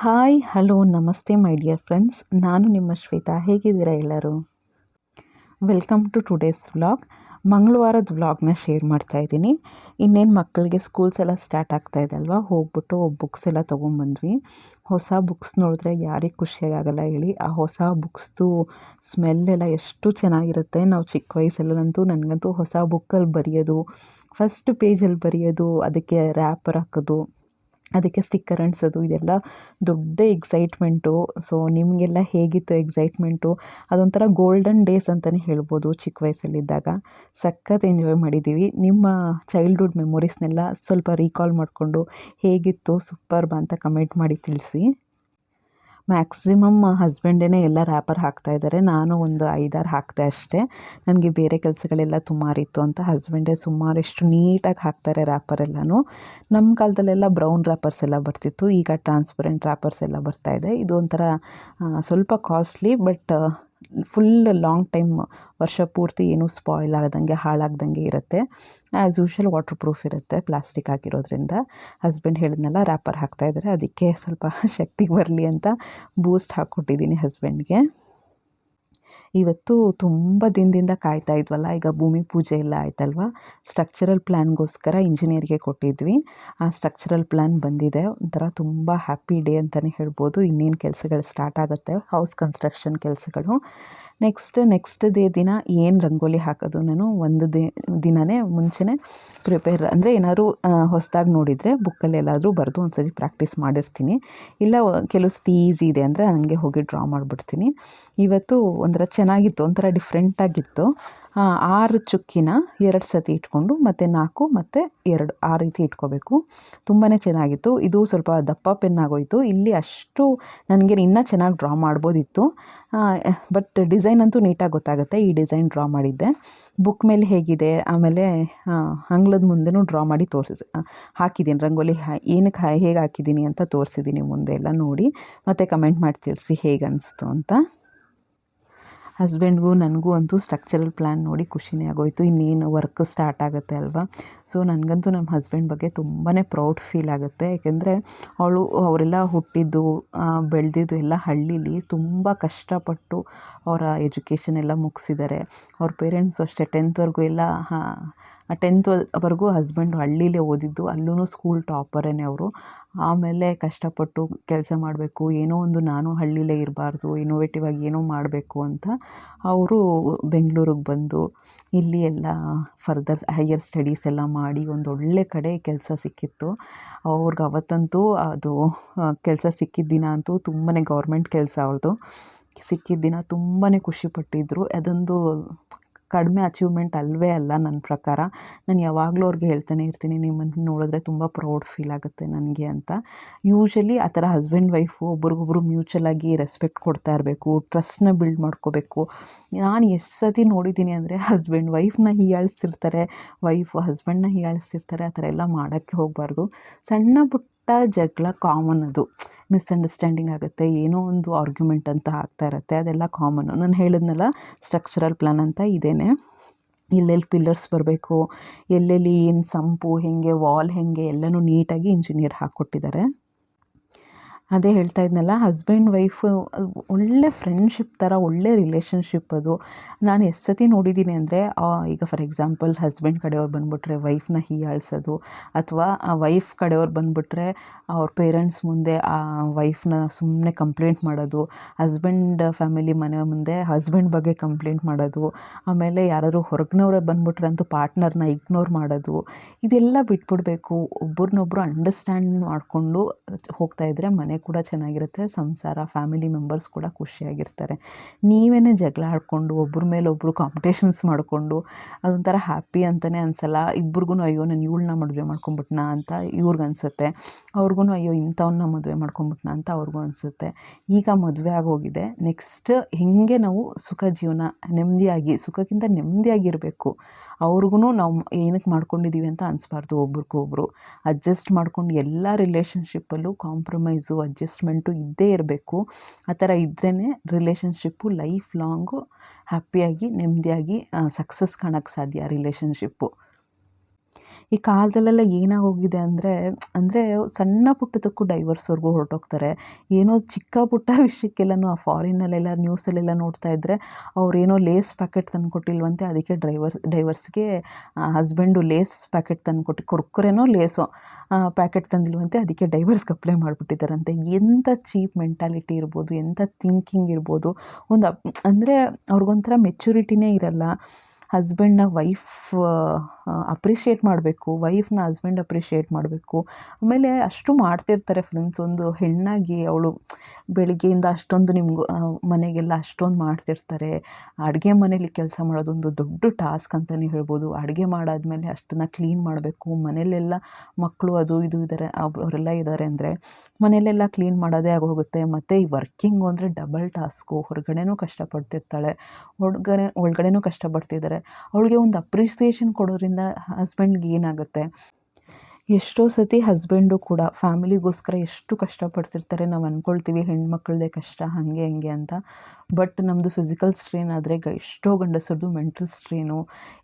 Hi, hello, ನಮಸ್ತೆ, my dear friends. ನಾನು ನಿಮ್ಮ ಶ್ವೇತಾ. ಹೇಗಿದ್ದೀರಾ ಎಲ್ಲರೂ? Welcome to today's vlog. ಮಂಗಳವಾರದ ವ್ಲಾಗ್ನ ಶೇರ್ ಮಾಡ್ತಾ ಇದ್ದೀನಿ. ಇನ್ನೇನು ಮಕ್ಕಳಿಗೆ ಸ್ಕೂಲ್ಸ್ ಎಲ್ಲ ಸ್ಟಾರ್ಟ್ ಆಗ್ತಾ ಇದೆ ಅಲ್ವಾ? ಹೋಗ್ಬಿಟ್ಟು ಬುಕ್ಸ್ ಎಲ್ಲ ತೊಗೊಂಬಂದ್ವಿ. ಹೊಸ ಬುಕ್ಸ್ ನೋಡಿದ್ರೆ ಯಾರಿಗೆ ಖುಷಿಯಾಗಲ್ಲ ಹೇಳಿ. ಆ ಹೊಸ ಬುಕ್ಸ್ದು ಸ್ಮೆಲ್ ಎಲ್ಲ ಎಷ್ಟು ಚೆನ್ನಾಗಿರುತ್ತೆ. ನಾವು ಚಿಕ್ಕ ವಯಸ್ಸಲ್ಲಂತೂ ನನಗಂತೂ ಹೊಸ ಬುಕ್ಕಲ್ಲಿ ಬರೆಯೋದು, ಫಸ್ಟ್ ಪೇಜಲ್ಲಿ ಬರೆಯೋದು, ಅದಕ್ಕೆ ರ್ಯಾಪರ್ ಹಾಕೋದು ಅದಕ್ಕೆ ಸ್ಟಿಕ್ಕರ್ ಅಂಟಿಸೋದು ಇದೆಲ್ಲ ದೊಡ್ಡ ಎಕ್ಸೈಟ್ಮೆಂಟು ಸೊ ನಿಮಗೆಲ್ಲ ಹೇಗಿತ್ತು ಎಕ್ಸೈಟ್ಮೆಂಟು ಅದೊಂಥರ ಗೋಲ್ಡನ್ ಡೇಸ್ ಅಂತಲೇ ಹೇಳ್ಬೋದು ಚಿಕ್ಕ ವಯಸ್ಸಲ್ಲಿದ್ದಾಗ. ಸಖತ್ ಎಂಜಾಯ್ ಮಾಡಿದ್ದೀವಿ. ನಿಮ್ಮ ಚೈಲ್ಡ್ಹುಡ್ ಮೆಮೊರೀಸ್ನೆಲ್ಲ ಸ್ವಲ್ಪ ರೀಕಾಲ್ ಮಾಡಿಕೊಂಡು ಹೇಗಿತ್ತು ಸೂಪರ್ಬ್ ಅಂತ ಕಮೆಂಟ್ ಮಾಡಿ ತಿಳಿಸಿ. ಮ್ಯಾಕ್ಸಿಮಮ್ ಹಸ್ಬೆಂಡೇ ಎಲ್ಲ ರ್ಯಾಪರ್ ಹಾಕ್ತಾ ಇದ್ದಾರೆ. ನಾನು ಒಂದು ಐದಾರು ಹಾಕಿದೆ ಅಷ್ಟೇ. ನನಗೆ ಬೇರೆ ಕೆಲಸಗಳೆಲ್ಲ ಸುಮಾರಿತ್ತು ಅಂತ ಹಸ್ಬೆಂಡೇ ಸುಮಾರು ಎಷ್ಟು ನೀಟಾಗಿ ಹಾಕ್ತಾರೆ ರ್ಯಾಪರ್ ಎಲ್ಲನೂ. ನಮ್ಮ ಕಾಲದಲ್ಲೆಲ್ಲ ಬ್ರೌನ್ ರ್ಯಾಪರ್ಸ್ ಎಲ್ಲ ಬರ್ತಿತ್ತು. ಈಗ ಟ್ರಾನ್ಸ್ಪರೆಂಟ್ ರ್ಯಾಪರ್ಸ್ ಎಲ್ಲ ಬರ್ತಾಯಿದೆ ಇದು. ಒಂಥರ ಸ್ವಲ್ಪ costly but full long time ವರ್ಷ ಪೂರ್ತಿ ಏನೂ ಸ್ಪಾಯ್ಲ್ ಆಗದಂಗೆ, ಹಾಳಾಗ್ದಂಗೆ ಇರುತ್ತೆ. ಆ್ಯಸ್ ಯೂಶಲ್ ವಾಟರ್ ಪ್ರೂಫ್ ಇರುತ್ತೆ ಪ್ಲಾಸ್ಟಿಕ್ ಹಾಕಿರೋದ್ರಿಂದ ಹಸ್ಬೆಂಡ್ ಹೇಳಿದ್ನೆಲ್ಲ ರ್ಯಾಪರ್ ಹಾಕ್ತಾಯಿದ್ದಾರೆ ಅದಕ್ಕೆ ಸ್ವಲ್ಪ ಶಕ್ತಿ ಬರಲಿ ಅಂತ ಬೂಸ್ಟ್ ಹಾಕ್ಕೊಟ್ಟಿದ್ದೀನಿ ಹಸ್ಬೆಂಡ್ಗೆ ಇವತ್ತು ತುಂಬ ದಿನದಿಂದ ಕಾಯ್ತಾ ಇದ್ವಲ್ಲ, ಈಗ ಭೂಮಿ ಪೂಜೆ ಎಲ್ಲ ಆಯ್ತಲ್ವ? ಸ್ಟ್ರಕ್ಚರಲ್ ಪ್ಲ್ಯಾನ್ಗೋಸ್ಕರ ಇಂಜಿನಿಯರ್ಗೆ ಕೊಟ್ಟಿದ್ವಿ. ಆ ಸ್ಟ್ರಕ್ಚರಲ್ ಪ್ಲ್ಯಾನ್ ಬಂದಿದೆ. ಒಂಥರ ತುಂಬ ಹ್ಯಾಪಿ ಡೇ ಅಂತಲೇ ಹೇಳ್ಬೋದು. ಇನ್ನೇನು ಕೆಲಸಗಳು ಸ್ಟಾರ್ಟ್ ಆಗುತ್ತೆ? ಹೌಸ್ ಕನ್ಸ್ಟ್ರಕ್ಷನ್ ಕೆಲಸಗಳು. ನೆಕ್ಸ್ಟ್ ನೆಕ್ಸ್ಟ್ ಡೇ ದಿನ ಏನು ರಂಗೋಲಿ ಹಾಕೋದು ನಾನು ಒಂದು ದಿನವೇ ಮುಂಚೆನೇ ಪ್ರಿಪೇರ್ ಅಂದರೆ ಏನಾದರೂ ಹೊಸದಾಗಿ ನೋಡಿದರೆ ಬುಕ್ಕಲ್ಲಿ ಎಲ್ಲಾದರೂ ಬರೆದು ಒಂದು ಸರಿ ಪ್ರಾಕ್ಟೀಸ್ ಮಾಡಿರ್ತೀನಿ. ಇಲ್ಲ, ಕೆಲವು ಸತಿ ಈಸಿ ಇದೆ ಅಂದರೆ ಹಂಗೆ ಹೋಗಿ ಡ್ರಾ ಮಾಡಿಬಿಡ್ತೀನಿ. ಇವತ್ತು ಒಂಥರ ಚೆನ್ನಾಗಿತ್ತು, ಒಂಥರ ಡಿಫ್ರೆಂಟಾಗಿತ್ತು ಆರು ಚುಕ್ಕಿನ ಎರಡು ಸತಿ ಇಟ್ಕೊಂಡು ಮತ್ತು ನಾಲ್ಕು ಮತ್ತು ಎರಡು ಆ ರೀತಿ ಇಟ್ಕೋಬೇಕು. ತುಂಬಾ ಚೆನ್ನಾಗಿತ್ತು. ಇದು ಸ್ವಲ್ಪ ದಪ್ಪ ಪೆನ್ ಆಗೋಯಿತು. ಇಲ್ಲಿ ಅಷ್ಟು ನನಗೆ ಇನ್ನೂ ಚೆನ್ನಾಗಿ ಡ್ರಾ ಮಾಡ್ಬೋದಿತ್ತು. ಬಟ್ ಡಿಸೈನ್ ಅಂತೂ ನೀಟಾಗಿ ಗೊತ್ತಾಗುತ್ತೆ. ಈ ಡಿಸೈನ್ ಡ್ರಾ ಮಾಡಿದ್ದೆ. ಬುಕ್ ಮೇಲೆ ಹೇಗಿದೆ, ಆಮೇಲೆ ಅಂಗ್ಲದ ಮುಂದೆನೂ ಡ್ರಾ ಮಾಡಿ ತೋರಿಸಿ ಹಾಕಿದ್ದೀನಿ. ರಂಗೋಲಿ ಏನಕ್ಕೆ ಹೇಗೆ ಹಾಕಿದ್ದೀನಿ ಅಂತ ತೋರಿಸಿದ್ದೀನಿ ಮುಂದೆ ಎಲ್ಲ ನೋಡಿ. ಮತ್ತು ಕಮೆಂಟ್ ಮಾಡಿ ತಿಳಿಸಿ ಹೇಗೆ ಅನಿಸ್ತು ಅಂತ. ಹಸ್ಬೆಂಡ್ಗೂ ನನಗೂ ಅಂತೂ ಸ್ಟ್ರಕ್ಚರಲ್ ಪ್ಲ್ಯಾನ್ ನೋಡಿ ಖುಷಿನೇ ಆಗೋಯಿತು. ಇನ್ನೇನು ವರ್ಕ್ ಸ್ಟಾರ್ಟ್ ಆಗುತ್ತೆ ಅಲ್ವಾ? ಸೊ ನನಗಂತೂ ನಮ್ಮ ಹಸ್ಬೆಂಡ್ ಬಗ್ಗೆ ತುಂಬಾ ಪ್ರೌಡ್ ಫೀಲ್ ಆಗುತ್ತೆ. ಏಕೆಂದರೆ ಅವಳು, ಅವರೆಲ್ಲ ಹುಟ್ಟಿದ್ದು ಬೆಳೆದಿದ್ದು ಎಲ್ಲ ಹಳ್ಳೀಲಿ ತುಂಬ ಕಷ್ಟಪಟ್ಟು ಅವರ ಎಜುಕೇಷನ್ ಎಲ್ಲ ಮುಗಿಸಿದ್ದಾರೆ. ಅವ್ರ ಪೇರೆಂಟ್ಸು ಅಷ್ಟೇ ಟೆಂತ್ವರೆಗೂ ಎಲ್ಲ ಟೆಂತ್ವರೆಗೂ ಹಸ್ಬೆಂಡು ಹಳ್ಳಿಲೇ ಓದಿದ್ದು ಅಲ್ಲೂ ಸ್ಕೂಲ್ ಟಾಪರೇ ಅವರು. ಆಮೇಲೆ ಕಷ್ಟಪಟ್ಟು ಕೆಲಸ ಮಾಡಬೇಕು, ಏನೋ ಒಂದು ನಾನು ಹಳ್ಳಿಲೇ ಇರಬಾರ್ದು ಇನೋವೇಟಿವ್ ಆಗಿ ಏನೋ ಮಾಡಬೇಕು ಅಂತ ಅವರು ಬೆಂಗಳೂರಿಗೆ ಬಂದು, ಇಲ್ಲಿ ಎಲ್ಲ ಫರ್ದರ್ ಹೈಯರ್ ಸ್ಟಡೀಸ್ ಎಲ್ಲ ಮಾಡಿ ಒಂದು ಒಳ್ಳೆ ಕಡೆ ಕೆಲಸ ಸಿಕ್ಕಿತ್ತು. ಅವ್ರಿಗೆ ಅವತ್ತಂತೂ ಅದು ಕೆಲಸ ಸಿಕ್ಕಿದ್ದ ದಿನ ಅಂತೂ ತುಂಬಾ ಗೌರ್ಮೆಂಟ್ ಕೆಲಸ ಅವ್ರದ್ದು ಸಿಕ್ಕಿದ್ದ ದಿನ ತುಂಬಾ ಖುಷಿಪಟ್ಟಿದ್ರು ಅದೊಂದು ಕಡಿಮೆ ಅಚೀವ್ಮೆಂಟ್ ಅಲ್ಲವೇ ಅಲ್ಲ ನನ್ನ ಪ್ರಕಾರ. ನಾನು ಯಾವಾಗಲೂ ಅವ್ರಿಗೆ ಹೇಳ್ತಾನೆ ಇರ್ತೀನಿ, ನಿಮ್ಮನ್ನು ನೋಡಿದ್ರೆ ತುಂಬ ಪ್ರೌಡ್ ಫೀಲ್ ಆಗುತ್ತೆ ನನಗೆ ಅಂತ. ಯೂಶ್ವಲಿ ಆ ಥರ ಹಸ್ಬೆಂಡ್ ವೈಫು ಒಬ್ರಿಗೊಬ್ರು ಮ್ಯೂಚುವಲಾಗಿ ರೆಸ್ಪೆಕ್ಟ್ ಕೊಡ್ತಾ ಇರಬೇಕು ಟ್ರಸ್ಟ್ನ ಬಿಲ್ಡ್ ಮಾಡ್ಕೋಬೇಕು. ನಾನು ಎಷ್ಟು ಸತಿ ನೋಡಿದ್ದೀನಿ ಅಂದರೆ ಹಸ್ಬೆಂಡ್ ವೈಫ್ನ ಹೀಯಾಳಿಸ್ತಿರ್ತಾರೆ ವೈಫ್ ಹಸ್ಬೆಂಡ್ನ ಹೀಯಾಳಿಸ್ತಿರ್ತಾರೆ, ಆ ಥರ ಎಲ್ಲ ಮಾಡೋಕ್ಕೆ ಹೋಗಬಾರ್ದು. ಸಣ್ಣ ಪುಟ್ಟ ಜಗಳ ಕಾಮನ್ ಅದು. ಮಿಸ್ಅಂಡರ್ಸ್ಟ್ಯಾಂಡಿಂಗ್ ಆಗುತ್ತೆ, ಏನೋ ಒಂದು ಆರ್ಗ್ಯುಮೆಂಟ್ ಅಂತ ಆಗ್ತಾ ಇರುತ್ತೆ, ಅದೆಲ್ಲ ಕಾಮನ್ನು ನಾನು ಹೇಳಿದ್ನಲ್ಲ ಸ್ಟ್ರಕ್ಚರಲ್ ಪ್ಲ್ಯಾನ್ ಅಂತ ಇದೇನೆ. ಎಲ್ಲೆಲ್ಲಿ ಪಿಲ್ಲರ್ಸ್ ಬರಬೇಕು, ಎಲ್ಲೆಲ್ಲಿ ಏನು ಸಂಪು, ಹೇಗೆ ವಾಲ್ ಹೇಗೆ, ಎಲ್ಲನೂ ನೀಟಾಗಿ ಇಂಜಿನಿಯರ್ ಹಾಕ್ಕೊಟ್ಟಿದ್ದಾರೆ. ಅದೇ ಹೇಳ್ತಾ ಇದ್ನಲ್ಲ ಹಸ್ಬೆಂಡ್ ವೈಫು ಒಳ್ಳೆ ಫ್ರೆಂಡ್ಶಿಪ್ ಥರ ಒಳ್ಳೆ ರಿಲೇಷನ್ಶಿಪ್ ಅದು. ನಾನು ಎಷ್ಟು ಸತಿ ನೋಡಿದ್ದೀನಿ ಅಂದರೆ ಈಗ ಫಾರ್ ಎಕ್ಸಾಂಪಲ್ ಹಸ್ಬೆಂಡ್ ಕಡೆಯವ್ರು ಬಂದುಬಿಟ್ರೆ ವೈಫ್ನ ಹೀಯಾಳಿಸೋದು, ಅಥವಾ ಆ ವೈಫ್ ಕಡೆಯವ್ರು ಬಂದುಬಿಟ್ರೆ ಅವ್ರ ಪೇರೆಂಟ್ಸ್ ಮುಂದೆ ಆ ವೈಫ್ನ ಸುಮ್ಮನೆ ಕಂಪ್ಲೇಂಟ್ ಮಾಡೋದು ಹಸ್ಬೆಂಡ್ ಫ್ಯಾಮಿಲಿ ಮನೆ ಮುಂದೆ ಹಸ್ಬೆಂಡ್ ಬಗ್ಗೆ ಕಂಪ್ಲೇಂಟ್ ಮಾಡೋದು, ಆಮೇಲೆ ಯಾರಾದ್ರು ಹೊರಗಿನವ್ರೆ ಬಂದುಬಿಟ್ರೆ ಅಂತೂ ಪಾರ್ಟ್ನರ್ನ ಇಗ್ನೋರ್ ಮಾಡೋದು, ಇದೆಲ್ಲ ಬಿಟ್ಬಿಡಬೇಕು. ಒಬ್ರನ್ನೊಬ್ರು ಅಂಡರ್ಸ್ಟ್ಯಾಂಡ್ ಮಾಡಿಕೊಂಡು ಹೋಗ್ತಾಯಿದ್ರೆ ಮನೆ ಕೂಡ ಚೆನ್ನಾಗಿರುತ್ತೆ. ಸಂಸಾರ ಫ್ಯಾಮಿಲಿ ಮೆಂಬರ್ಸ್ ಕೂಡ ಖುಷಿಯಾಗಿರ್ತಾರೆ. ನೀವೇ ಜಗಳ ಆಡಿಕೊಂಡು ಒಬ್ಬರ ಮೇಲೆ ಒಬ್ಬರು ಕಾಂಪಿಟೇಷನ್ಸ್ ಮಾಡಿಕೊಂಡು, ಅದೊಂಥರ ಹ್ಯಾಪಿ ಅಂತಲೇ ಅನ್ಸಲ್ಲ. ಇಬ್ರಿಗೂ ಅಯ್ಯೋ, ನಾನು ಇವಳನ್ನ ಮದುವೆ ಮಾಡ್ಕೊಂಬಿಟ್ನಾ ಅಂತ ಇವ್ರಿಗೆ ಅನಿಸುತ್ತೆ. ಅವ್ರಿಗೂ ಅಯ್ಯೋ ಇಂಥವನ್ನ ಮದುವೆ ಮಾಡ್ಕೊಂಬಿಟ್ನಾ ಅಂತ ಅವ್ರಿಗೂ ಅನಿಸುತ್ತೆ. ಈಗ ಮದುವೆ ಆಗೋಗಿದೆ ನೆಕ್ಸ್ಟ್ ಹೇಗೆ ನಾವು ಸುಖ ಜೀವನ ನೆಮ್ಮದಿಯಾಗಿ ಸುಖಕ್ಕಿಂತ ನೆಮ್ಮದಿಯಾಗಿರಬೇಕು ಅವ್ರಿಗೂ ನಾವು ಏನಕ್ಕೆ ಮಾಡ್ಕೊಂಡಿದ್ದೀವಿ ಅಂತ ಅನಿಸ್ಬಾರ್ದು ಒಬ್ರಿಗೊಬ್ರು ಅಡ್ಜಸ್ಟ್ ಮಾಡ್ಕೊಂಡು ಎಲ್ಲ ರಿಲೇಷನ್ಶಿಪ್ಪಲ್ಲೂ ಕಾಂಪ್ರಮೈಸು ಅಡ್ಜಸ್ಟ್ಮೆಂಟು ಇದ್ದೇ ಇರಬೇಕು. ಆ ಥರ ಇದ್ರೇ ರಿಲೇಷನ್ಶಿಪ್ಪು ಲೈಫ್ ಲಾಂಗು ಹ್ಯಾಪಿಯಾಗಿ ನೆಮ್ಮದಿಯಾಗಿ ಸಕ್ಸಸ್ ಕಾಣೋಕ್ಕೆ ಸಾಧ್ಯ ರಿಲೇಷನ್ಶಿಪ್ಪು ಈ ಕಾಲದಲ್ಲೆಲ್ಲ ಏನಾಗೋಗಿದೆ ಅಂದರೆ ಅಂದರೆ ಸಣ್ಣ ಪುಟ್ಟದಕ್ಕೂ ಡೈವರ್ಸ್ವರೆಗೂ ಹೊರಟೋಗ್ತಾರೆ. ಏನೋ ಚಿಕ್ಕ ಪುಟ್ಟ ವಿಷಯಕ್ಕೆಲ್ಲನೂ ಆ ಫಾರಿನ್ನಲ್ಲೆಲ್ಲ ನ್ಯೂಸಲ್ಲೆಲ್ಲ ನೋಡ್ತಾ ಇದ್ದರೆ ಅವರೇನೋ ಲೇಸ್ ಪ್ಯಾಕೆಟ್ ತಂದು ಕೊಟ್ಟಿಲ್ವಂತೆ, ಅದಕ್ಕೆ ಡ್ರೈವರ್ ಡೈವರ್ಸ್ಗೆ ಹಸ್ಬೆಂಡು ಲೇಸ್ ಪ್ಯಾಕೆಟ್ ತಂದು ಕೊಟ್ಟು, ಕುರ್ಕುರೆನೋ ಲೇಸೋ ಪ್ಯಾಕೆಟ್ ತಂದಿಲ್ವಂತೆ, ಅದಕ್ಕೆ ಡೈವರ್ಸ್ಗೆ ಅಪ್ಲೈ ಮಾಡಿಬಿಟ್ಟಿದ್ದಾರಂತೆ. ಎಂಥ ಚೀಪ್ ಮೆಂಟಾಲಿಟಿ ಇರ್ಬೋದು ಎಂಥ ಥಿಂಕಿಂಗ್ ಇರ್ಬೋದು, ಒಂದು ಅಂದರೆ ಅವ್ರಿಗೊಂಥರ ಮೆಚುರಿಟಿನೇ ಇರಲ್ಲ. ಹಸ್ಬೆಂಡ್ನ ವೈಫ್ ಅಪ್ರಿಷಿಯೇಟ್ ಮಾಡಬೇಕು ವೈಫ್ನ ಹಸ್ಬೆಂಡ್ ಅಪ್ರಿಷಿಯೇಟ್ ಮಾಡಬೇಕು. ಆಮೇಲೆ ಅಷ್ಟು ಮಾಡ್ತಿರ್ತಾರೆ ಫ್ರೆಂಡ್ಸ್ ಒಂದು ಹೆಣ್ಣಾಗಿ ಅವಳು ಬೆಳಗ್ಗೆಯಿಂದ ಅಷ್ಟೊಂದು ನಿಮ್ಗೆ ಮನೆಗೆಲ್ಲ ಅಷ್ಟೊಂದು ಮಾಡ್ತಿರ್ತಾರೆ. ಅಡುಗೆ ಮನೇಲಿ ಕೆಲಸ ಮಾಡೋದೊಂದು ದೊಡ್ಡ ಟಾಸ್ಕ್ ಅಂತಲೇ ಹೇಳ್ಬೋದು. ಅಡುಗೆ ಮಾಡಾದಮೇಲೆ ಅಷ್ಟನ್ನು ಕ್ಲೀನ್ ಮಾಡಬೇಕು. ಮನೆಯಲ್ಲೆಲ್ಲ ಮಕ್ಕಳು ಅದು ಇದು ಇದ್ದಾರೆ ಅವರೆಲ್ಲ ಇದ್ದಾರೆ ಅಂದರೆ ಮನೆಯಲ್ಲೆಲ್ಲ ಕ್ಲೀನ್ ಮಾಡೋದೇ ಆಗೋಗುತ್ತೆ. ಮತ್ತು ಈ ವರ್ಕಿಂಗು ಅಂದರೆ ಡಬಲ್ ಟಾಸ್ಕು ಹೊರಗಡೆನೂ ಕಷ್ಟಪಡ್ತಿರ್ತಾಳೆ, ಹೊರಗಡೆ, ಒಳಗಡೆನೂ ಕಷ್ಟಪಡ್ತಿದ್ದಾರೆ ಅವಳಿಗೆ ಒಂದು ಅಪ್ರಿಸಿಯೇಷನ್ ಕೊಡೋದ್ರಿಂದ ಹಸ್ಬೆಂಡ್ಗೆ ಏನಾಗುತ್ತೆ? ಎಷ್ಟೋ ಸತಿ ಹಸ್ಬೆಂಡು ಕೂಡ ಫ್ಯಾಮಿಲಿಗೋಸ್ಕರ ಎಷ್ಟು ಕಷ್ಟಪಡ್ತಿರ್ತಾರೆ ನಾವು ಅಂದ್ಕೊಳ್ತೀವಿ ಹೆಣ್ಮಕ್ಳದೇ ಕಷ್ಟ, ಹಾಗೆ, ಹಂಗೆ ಅಂತ. ಬಟ್ ನಮ್ಮದು ಫಿಸಿಕಲ್ ಸ್ಟ್ರೈನ್ ಆದರೆ ಗ, ಎಷ್ಟೋ ಗಂಡಸರದು ಮೆಂಟಲ್ ಸ್ಟ್ರೈನು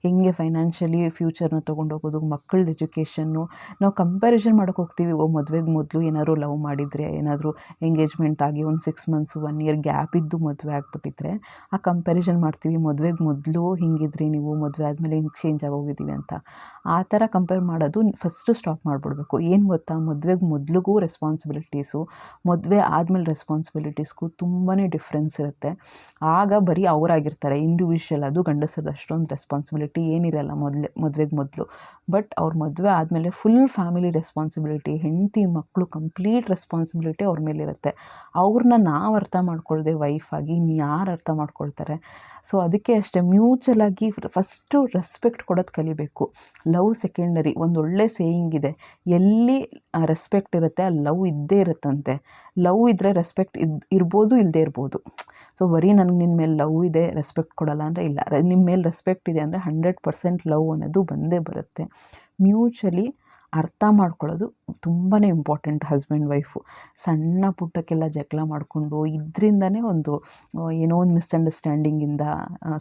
ಹೆಂಗೆ ಫೈನಾನ್ಷಿಯಲಿ ಫ್ಯೂಚರ್ನ ತೊಗೊಂಡೋಗೋದು ಮಕ್ಕಳದ್ದು ಎಜುಕೇಷನ್ನು ನಾವು ಕಂಪ್ಯಾರಿಸನ್ ಮಾಡೋಕೆ ಹೋಗ್ತೀವಿ, ಓ, ಮದುವೆಗೆ ಮೊದಲು ಏನಾದ್ರು ಲವ್ ಮಾಡಿದರೆ, ಏನಾದರೂ ಎಂಗೇಜ್ಮೆಂಟ್ ಆಗಿ ಒಂದು six months one year gap ಇದ್ದು ಮದುವೆ ಆಗಿಬಿಟ್ಟಿದ್ರೆ, ಆ ಕಂಪ್ಯಾರಿಸನ್ ಮಾಡ್ತೀವಿ, ಮದುವೆಗೆ ಮೊದಲು ಹಿಂಗಿದ್ರಿ ನೀವು, ಮದುವೆ ಆದಮೇಲೆ ಹಿಂಗೆ ಚೇಂಜ್ ಆಗೋಗಿದ್ದೀವಿ ಅಂತ. ಆ ಥರ ಕಂಪೇರ್ ಮಾಡೋದು ಫಸ್ಟು ಸ್ಟಾಪ್ ಮಾಡಿಬಿಡ್ಬೇಕು. ಏನು ಗೊತ್ತಾ? ಮದುವೆಗೆ ಮೊದಲಿಗೂ ರೆಸ್ಪಾನ್ಸಿಬಿಲಿಟೀಸು ಮದುವೆ ಆದಮೇಲೆ ರೆಸ್ಪಾನ್ಸಿಬಿಲಿಟೀಸ್ಗೂ ತುಂಬಾ ಡಿಫ್ರೆನ್ಸ್ ಇರುತ್ತೆ. ಆಗ ಬರೀ ಅವರಾಗಿರ್ತಾರೆ. ಇಂಡಿವಿಜುವಲ್ ಅದು ಗಂಡಸರದ್ದು ಅಷ್ಟೊಂದು ರೆಸ್ಪಾನ್ಸಿಬಿಲಿಟಿ ಏನಿರಲ್ಲ ಮೊದಲೇ, ಮದುವೆಗೆ ಮೊದಲು. ಬಟ್ ಅವ್ರ ಮದುವೆ ಆದಮೇಲೆ ಫುಲ್ ಫ್ಯಾಮಿಲಿ ರೆಸ್ಪಾನ್ಸಿಬಿಲಿಟಿ ಹೆಂಡತಿ ಮಕ್ಕಳು ಕಂಪ್ಲೀಟ್ ರೆಸ್ಪಾನ್ಸಿಬಿಲಿಟಿ ಅವ್ರ ಮೇಲಿರುತ್ತೆ. ಅವ್ರನ್ನ ನಾವು ಅರ್ಥ ಮಾಡ್ಕೊಳ್ಳ್ದೆ ವೈಫಾಗಿ ಇನ್ನು ಯಾರು ಅರ್ಥ ಮಾಡ್ಕೊಳ್ತಾರೆ? ಸೊ ಅದಕ್ಕೆ ಅಷ್ಟೇ ಮ್ಯೂಚುವಲ್ ಆಗಿ ಫಸ್ಟು ರೆಸ್ಪೆಕ್ಟ್ ಕೊಡೋದು ಕಲಿಬೇಕು. ಲವ್ ಸೆಕೆಂಡರಿ ಒಂದು ಒಳ್ಳೆ ಸೇಯಿಂಗ್ ಇದೆ. ಎಲ್ಲಿ ರೆಸ್ಪೆಕ್ಟ್ ಇರುತ್ತೆ, ಅಲ್ಲಿ ಲವ್ ಇದ್ದೇ ಇರುತ್ತಂತೆ. ಲವ್ ಇದ್ದರೆ ರೆಸ್ಪೆಕ್ಟ್ ಇದ್, ಇರ್ಬೋದು ಇಲ್ಲದೇ ಇರ್ಬೋದು. ಸೊ ಬರೀ ನನಗೆ ನಿನ್ನ ಮೇಲೆ ಲವ್ ಇದೆ ರೆಸ್ಪೆಕ್ಟ್ ಕೊಡಲ್ಲ ಅಂದರೆ ಇಲ್ಲ. ನಿಮ್ಮ ಮೇಲೆ ರೆಸ್ಪೆಕ್ಟ್ ಇದೆ ಅಂದರೆ ಹಂಡ್ರೆಡ್ ಪರ್ಸೆಂಟ್ ಲವ್ ಅನ್ನೋದು ಬಂದೇ ಬರುತ್ತೆ. ಮ್ಯೂಚುವಲಿ ಅರ್ಥ ಮಾಡ್ಕೊಳ್ಳೋದು ತುಂಬಾ ಇಂಪಾರ್ಟೆಂಟ್ ಹಸ್ಬೆಂಡ್ ವೈಫು ಸಣ್ಣ ಪುಟ್ಟಕ್ಕೆಲ್ಲ ಜಗಳ ಮಾಡಿಕೊಂಡು ಇದರಿಂದನೇ ಒಂದು ಏನೋ ಒಂದು ಮಿಸ್ಅಂಡರ್ಸ್ಟ್ಯಾಂಡಿಂಗಿಂದ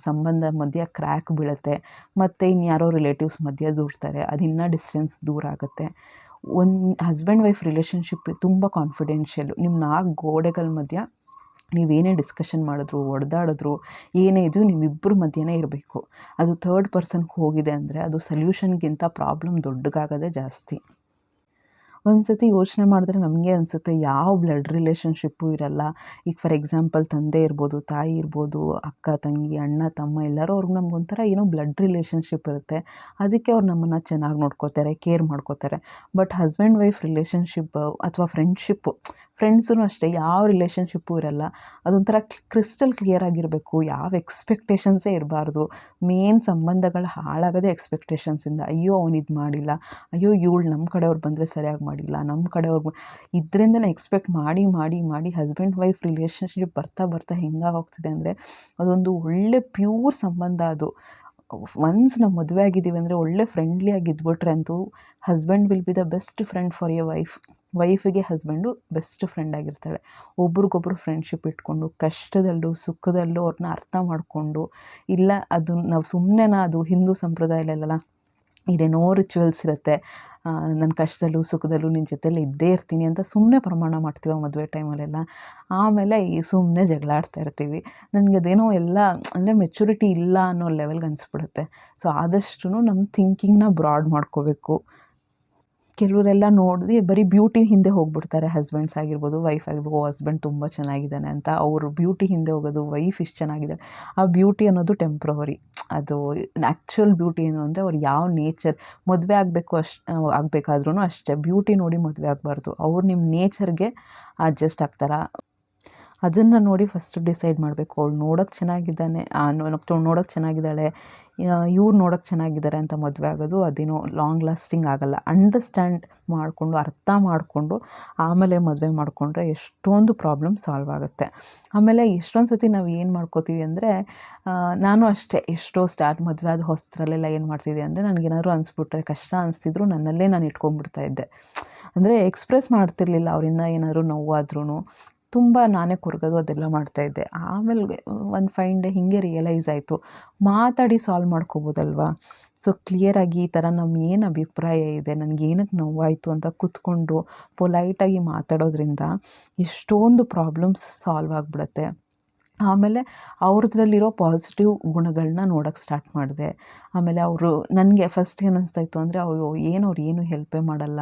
ಸಂಬಂಧ ಮಧ್ಯ ಕ್ರ್ಯಾಕ್ ಬೀಳುತ್ತೆ. ಮತ್ತು ಇನ್ಯಾರೋ ರಿಲೇಟಿವ್ಸ್ ಮಧ್ಯೆ ದೂರ್ತಾರೆ. ಅದು ಇನ್ನೂ ಡಿಸ್ಟೆನ್ಸ್ ದೂರ ಆಗುತ್ತೆ. ಒಂದು ಹಸ್ಬೆಂಡ್ ವೈಫ್ ರಿಲೇಷನ್ಶಿಪ್ ತುಂಬ ಕಾನ್ಫಿಡೆನ್ಷಿಯಲ್ ನಿಮ್ಮ ನಾಲ್ಕು ಗೋಡೆಗಳ ಮಧ್ಯ ನೀವೇನೇ ಡಿಸ್ಕಷನ್ ಮಾಡಿದ್ರು ಹೊಡೆದಾಡಿದ್ರು ಏನೇ ಇದ್ರೂ ನಿಮ್ಮಿಬ್ಬರ ಮಧ್ಯೆನೇ ಇರಬೇಕು. ಅದು ಥರ್ಡ್ ಪರ್ಸನ್ಗೆ ಹೋಗಿದೆ ಅಂದರೆ ಅದು ಸೊಲ್ಯೂಷನ್ಗಿಂತ ಪ್ರಾಬ್ಲಮ್ ದೊಡ್ಡಗಾಗೋದೇ ಜಾಸ್ತಿ. ಒಂದು ಸತಿ ಯೋಚನೆ ಮಾಡಿದ್ರೆ ನಮಗೆ ಅನಿಸುತ್ತೆ, ಯಾವ ಬ್ಲಡ್ ರಿಲೇಷನ್ಶಿಪ್ಪು ಇರಲ್ಲ. ಈಗ ಫಾರ್ ಎಕ್ಸಾಂಪಲ್ ತಂದೆ ಇರ್ಬೋದು, ತಾಯಿ ಇರ್ಬೋದು, ಅಕ್ಕ, ತಂಗಿ, ಅಣ್ಣ, ತಮ್ಮ ಎಲ್ಲರೂ ಅವ್ರಿಗೆ ನಮಗೊಂಥರ ಏನೋ ಬ್ಲಡ್ ರಿಲೇಷನ್ಶಿಪ್ ಇರುತ್ತೆ. ಅದಕ್ಕೆ ಅವ್ರು ನಮ್ಮನ್ನು ಚೆನ್ನಾಗಿ ನೋಡ್ಕೋತಾರೆ ಕೇರ್ ಮಾಡ್ಕೋತಾರೆ. ಬಟ್ ಹಸ್ಬೆಂಡ್ ವೈಫ್ ರಿಲೇಷನ್ಶಿಪ್ ಅಥವಾ ಫ್ರೆಂಡ್ಶಿಪ್ಪು ಫ್ರೆಂಡ್ಸೂ ಅಷ್ಟೇ, ಯಾವ ರಿಲೇಷನ್ಶಿಪ್ಪು ಇರಲ್ಲ. ಅದೊಂಥರ ಕ್ರಿಸ್ಟಲ್ ಕ್ಲಿಯರ್ ಆಗಿರಬೇಕು. ಯಾವ ಎಕ್ಸ್ಪೆಕ್ಟೇಷನ್ಸೇ ಇರಬಾರ್ದು. ಮೇನ್ ಸಂಬಂಧಗಳು ಹಾಳಾಗೋದೇ ಎಕ್ಸ್ಪೆಕ್ಟೇಷನ್ಸಿಂದ. ಅಯ್ಯೋ, ಅವ್ನು ಇದು ಮಾಡಿಲ್ಲ. ಅಯ್ಯೋ, ಇವಳು ನಮ್ಮ ಕಡೆಯವ್ರು ಬಂದರೆ ಸರಿಯಾಗಿ ಮಾಡಿಲ್ಲ. ನಮ್ಮ ಕಡೆಯವ್ರು ಇದರಿಂದನೇ ಎಕ್ಸ್ಪೆಕ್ಟ್ ಮಾಡಿ ಮಾಡಿ ಮಾಡಿ ಹಸ್ಬೆಂಡ್, ವೈಫ್ ರಿಲೇಷನ್ಶಿಪ್ ಬರ್ತಾ ಬರ್ತಾ ಹೆಂಗಾಗೋಗ್ತಿದೆ ಅಂದರೆ, ಅದೊಂದು ಒಳ್ಳೆ ಪ್ಯೂರ್ ಸಂಬಂಧ ಅದು. ಒನ್ಸ್ ನಾವು ಮದುವೆ ಆಗಿದ್ದೀವಿ ಅಂದರೆ ಒಳ್ಳೆ ಫ್ರೆಂಡ್ಲಿಯಾಗಿ ಇದ್ಬಿಟ್ರೆ ಅಂತೂ husband will be the best friend for a wife. ವೈಫಿಗೆ husband best friend ಆಗಿರ್ತಾಳೆ. ಒಬ್ರಿಗೊಬ್ರು ಫ್ರೆಂಡ್ಶಿಪ್ ಇಟ್ಕೊಂಡು, ಕಷ್ಟದಲ್ಲೂ ಸುಖದಲ್ಲೂ ಅವ್ರನ್ನ ಅರ್ಥ ಮಾಡಿಕೊಂಡು, ಇಲ್ಲ ಅದು ನಾವು ಸುಮ್ಮನೆನಾ ಅದು ಹಿಂದೂ ಸಂಪ್ರದಾಯದಲ್ಲೆಲ್ಲ ಇದೇನೋ ರಿಚುವಲ್ಸ್ ಇರುತ್ತೆ ನನ್ನ ಕಷ್ಟದಲ್ಲೂ ಸುಖದಲ್ಲೂ ನಿನ್ನ ಜೊತೆಲಿ ಇದ್ದೇ ಇರ್ತೀನಿ ಅಂತ ಸುಮ್ಮನೆ ಪ್ರಮಾಣ ಮಾಡ್ತೀವಿ ಮದುವೆ ಟೈಮಲ್ಲೆಲ್ಲ ಆಮೇಲೆ ಈ ಸುಮ್ಮನೆ ಜಗಳಾಡ್ತಾ ಇರ್ತೀವಿ. ನನಗೆ ಅದೇನೋ ಎಲ್ಲ, ಅಂದರೆ ಮೆಚುರಿಟಿ ಇಲ್ಲ ಅನ್ನೋ ಲೆವೆಲ್ಗೆ ಅನಿಸ್ಬಿಡುತ್ತೆ. ಸೊ ಆದಷ್ಟು ನಮ್ಮ ಥಿಂಕಿಂಗ್ನ ಬ್ರಾಡ್ ಮಾಡ್ಕೋಬೇಕು. ಕೆಲವರೆಲ್ಲ ನೋಡಿದ್ರೆ ಬರೀ ಬ್ಯೂಟಿ ಹಿಂದೆ ಹೋಗ್ಬಿಡ್ತಾರೆ ಹಸ್ಬೆಂಡ್ಸ್ ಆಗಿರ್ಬೋದು ವೈಫ್ ಆಗಿರ್ಬೋದು ಹಸ್ಬೆಂಡ್ ತುಂಬ ಚೆನ್ನಾಗಿದ್ದಾನೆ ಅಂತ ಅವರು ಬ್ಯೂಟಿ ಹಿಂದೆ ಹೋಗೋದು ವೈಫ್ ಇಷ್ಟು ಚೆನ್ನಾಗಿದೆ. ಆ ಬ್ಯೂಟಿ ಅನ್ನೋದು ಟೆಂಪ್ರವರಿ ಅದು ಆ್ಯಕ್ಚುಯಲ್ ಬ್ಯೂಟಿ ಏನು ಅಂದರೆ ಅವ್ರು ಯಾವ ನೇಚರ್ ಮದುವೆ ಆಗಬೇಕು ಅಷ್ಟು ಆಗಬೇಕಾದ್ರೂ ಅಷ್ಟೇ. ಬ್ಯೂಟಿ ನೋಡಿ ಮದುವೆ ಆಗಬಾರ್ದು. ಅವ್ರು ನಿಮ್ಮ ನೇಚರ್ಗೆ ಅಡ್ಜಸ್ಟ್ ಆಗ್ತಾರಾ? ಅದನ್ನು ನೋಡಿ ಫಸ್ಟ್ ಡಿಸೈಡ್ ಮಾಡಬೇಕು. ಅವಳು ನೋಡೋಕ್ಕೆ ಚೆನ್ನಾಗಿದ್ದಾನೆ ನೋಡೋಕ್ಕೆ ಚೆನ್ನಾಗಿದ್ದಾಳೆ ಇವ್ರು ನೋಡೋಕ್ಕೆ ಚೆನ್ನಾಗಿದ್ದಾರೆ ಅಂತ ಮದುವೆ ಆಗೋದು ಅದೇನೋ ಲಾಂಗ್ ಲಾಸ್ಟಿಂಗ್ ಆಗೋಲ್ಲ. ಅಂಡರ್ಸ್ಟ್ಯಾಂಡ್ ಮಾಡಿಕೊಂಡು, ಅರ್ಥ ಮಾಡಿಕೊಂಡು, ಆಮೇಲೆ ಮದುವೆ ಮಾಡಿಕೊಂಡ್ರೆ ಎಷ್ಟೊಂದು ಪ್ರಾಬ್ಲಮ್ ಸಾಲ್ವ್ ಆಗುತ್ತೆ. ಆಮೇಲೆ ಎಷ್ಟೊಂದು ಸತಿ ನಾವು ಏನು ಮಾಡ್ಕೋತೀವಿ ಅಂದರೆ ನಾನು ಅಷ್ಟೇ ಎಷ್ಟೋ ಸ್ಟಾರ್ಟ್ ಮದುವೆ ಆದ ಹೊಸ್ತರಲ್ಲೆಲ್ಲ ಏನು ಮಾಡ್ತಿದ್ದೆ ಅಂದರೆ ನನಗೇನಾದ್ರು ಅನಿಸ್ಬಿಟ್ರೆ, ಕಷ್ಟ ಅನಿಸ್ತಿದ್ರು ನನ್ನಲ್ಲೇ ನಾನು ಇಟ್ಕೊಂಡ್ಬಿಡ್ತಾ ಇದ್ದೆ. ಅಂದರೆ ಎಕ್ಸ್ಪ್ರೆಸ್ ಮಾಡ್ತಿರ್ಲಿಲ್ಲ, ಅವರಿಂದ ಏನಾದರೂ ನೋವಾದ್ರೂ ತುಂಬ ನಾನೇ ಕೊರಗೋದು, ಅದೆಲ್ಲ ಮಾಡ್ತಾಯಿದ್ದೆ ಆಮೇಲೆ ಒಂದು ಫೈನ್ ಡೇ ಹೀಗೆ ರಿಯಲೈಸ್ ಆಯಿತು. ಮಾತಾಡಿ ಸಾಲ್ವ್ ಮಾಡ್ಕೋಬೋದಲ್ವಾ? ಸೊ ಕ್ಲಿಯರಾಗಿ ಈ ಥರ ನಮ್ಮ ಏನು ಅಭಿಪ್ರಾಯ ಇದೆ, ನನಗೆ ಏನಕ್ಕೆ ನೋವಾಯಿತು ಅಂತ ಕೂತ್ಕೊಂಡು ಪೊಲೈಟಾಗಿ ಮಾತಾಡೋದ್ರಿಂದ ಎಷ್ಟೊಂದು ಪ್ರಾಬ್ಲಮ್ಸ್ ಸಾಲ್ವ್ ಆಗಿಬಿಡುತ್ತೆ. ಆಮೇಲೆ ಅವ್ರದ್ರಲ್ಲಿರೋ ಪಾಸಿಟಿವ್ ಗುಣಗಳನ್ನ ನೋಡೋಕ್ಕೆ ಸ್ಟಾರ್ಟ್ ಮಾಡಿದೆ. ಆಮೇಲೆ ಅವರು ನನಗೆ ಫಸ್ಟ್ ಏನು ಅನಿಸ್ತಾಯಿತ್ತು ಅಂದರೆ ಅವರು ಏನು ಅವ್ರು ಏನು ಹೆಲ್ಪೇ ಮಾಡಲ್ಲ.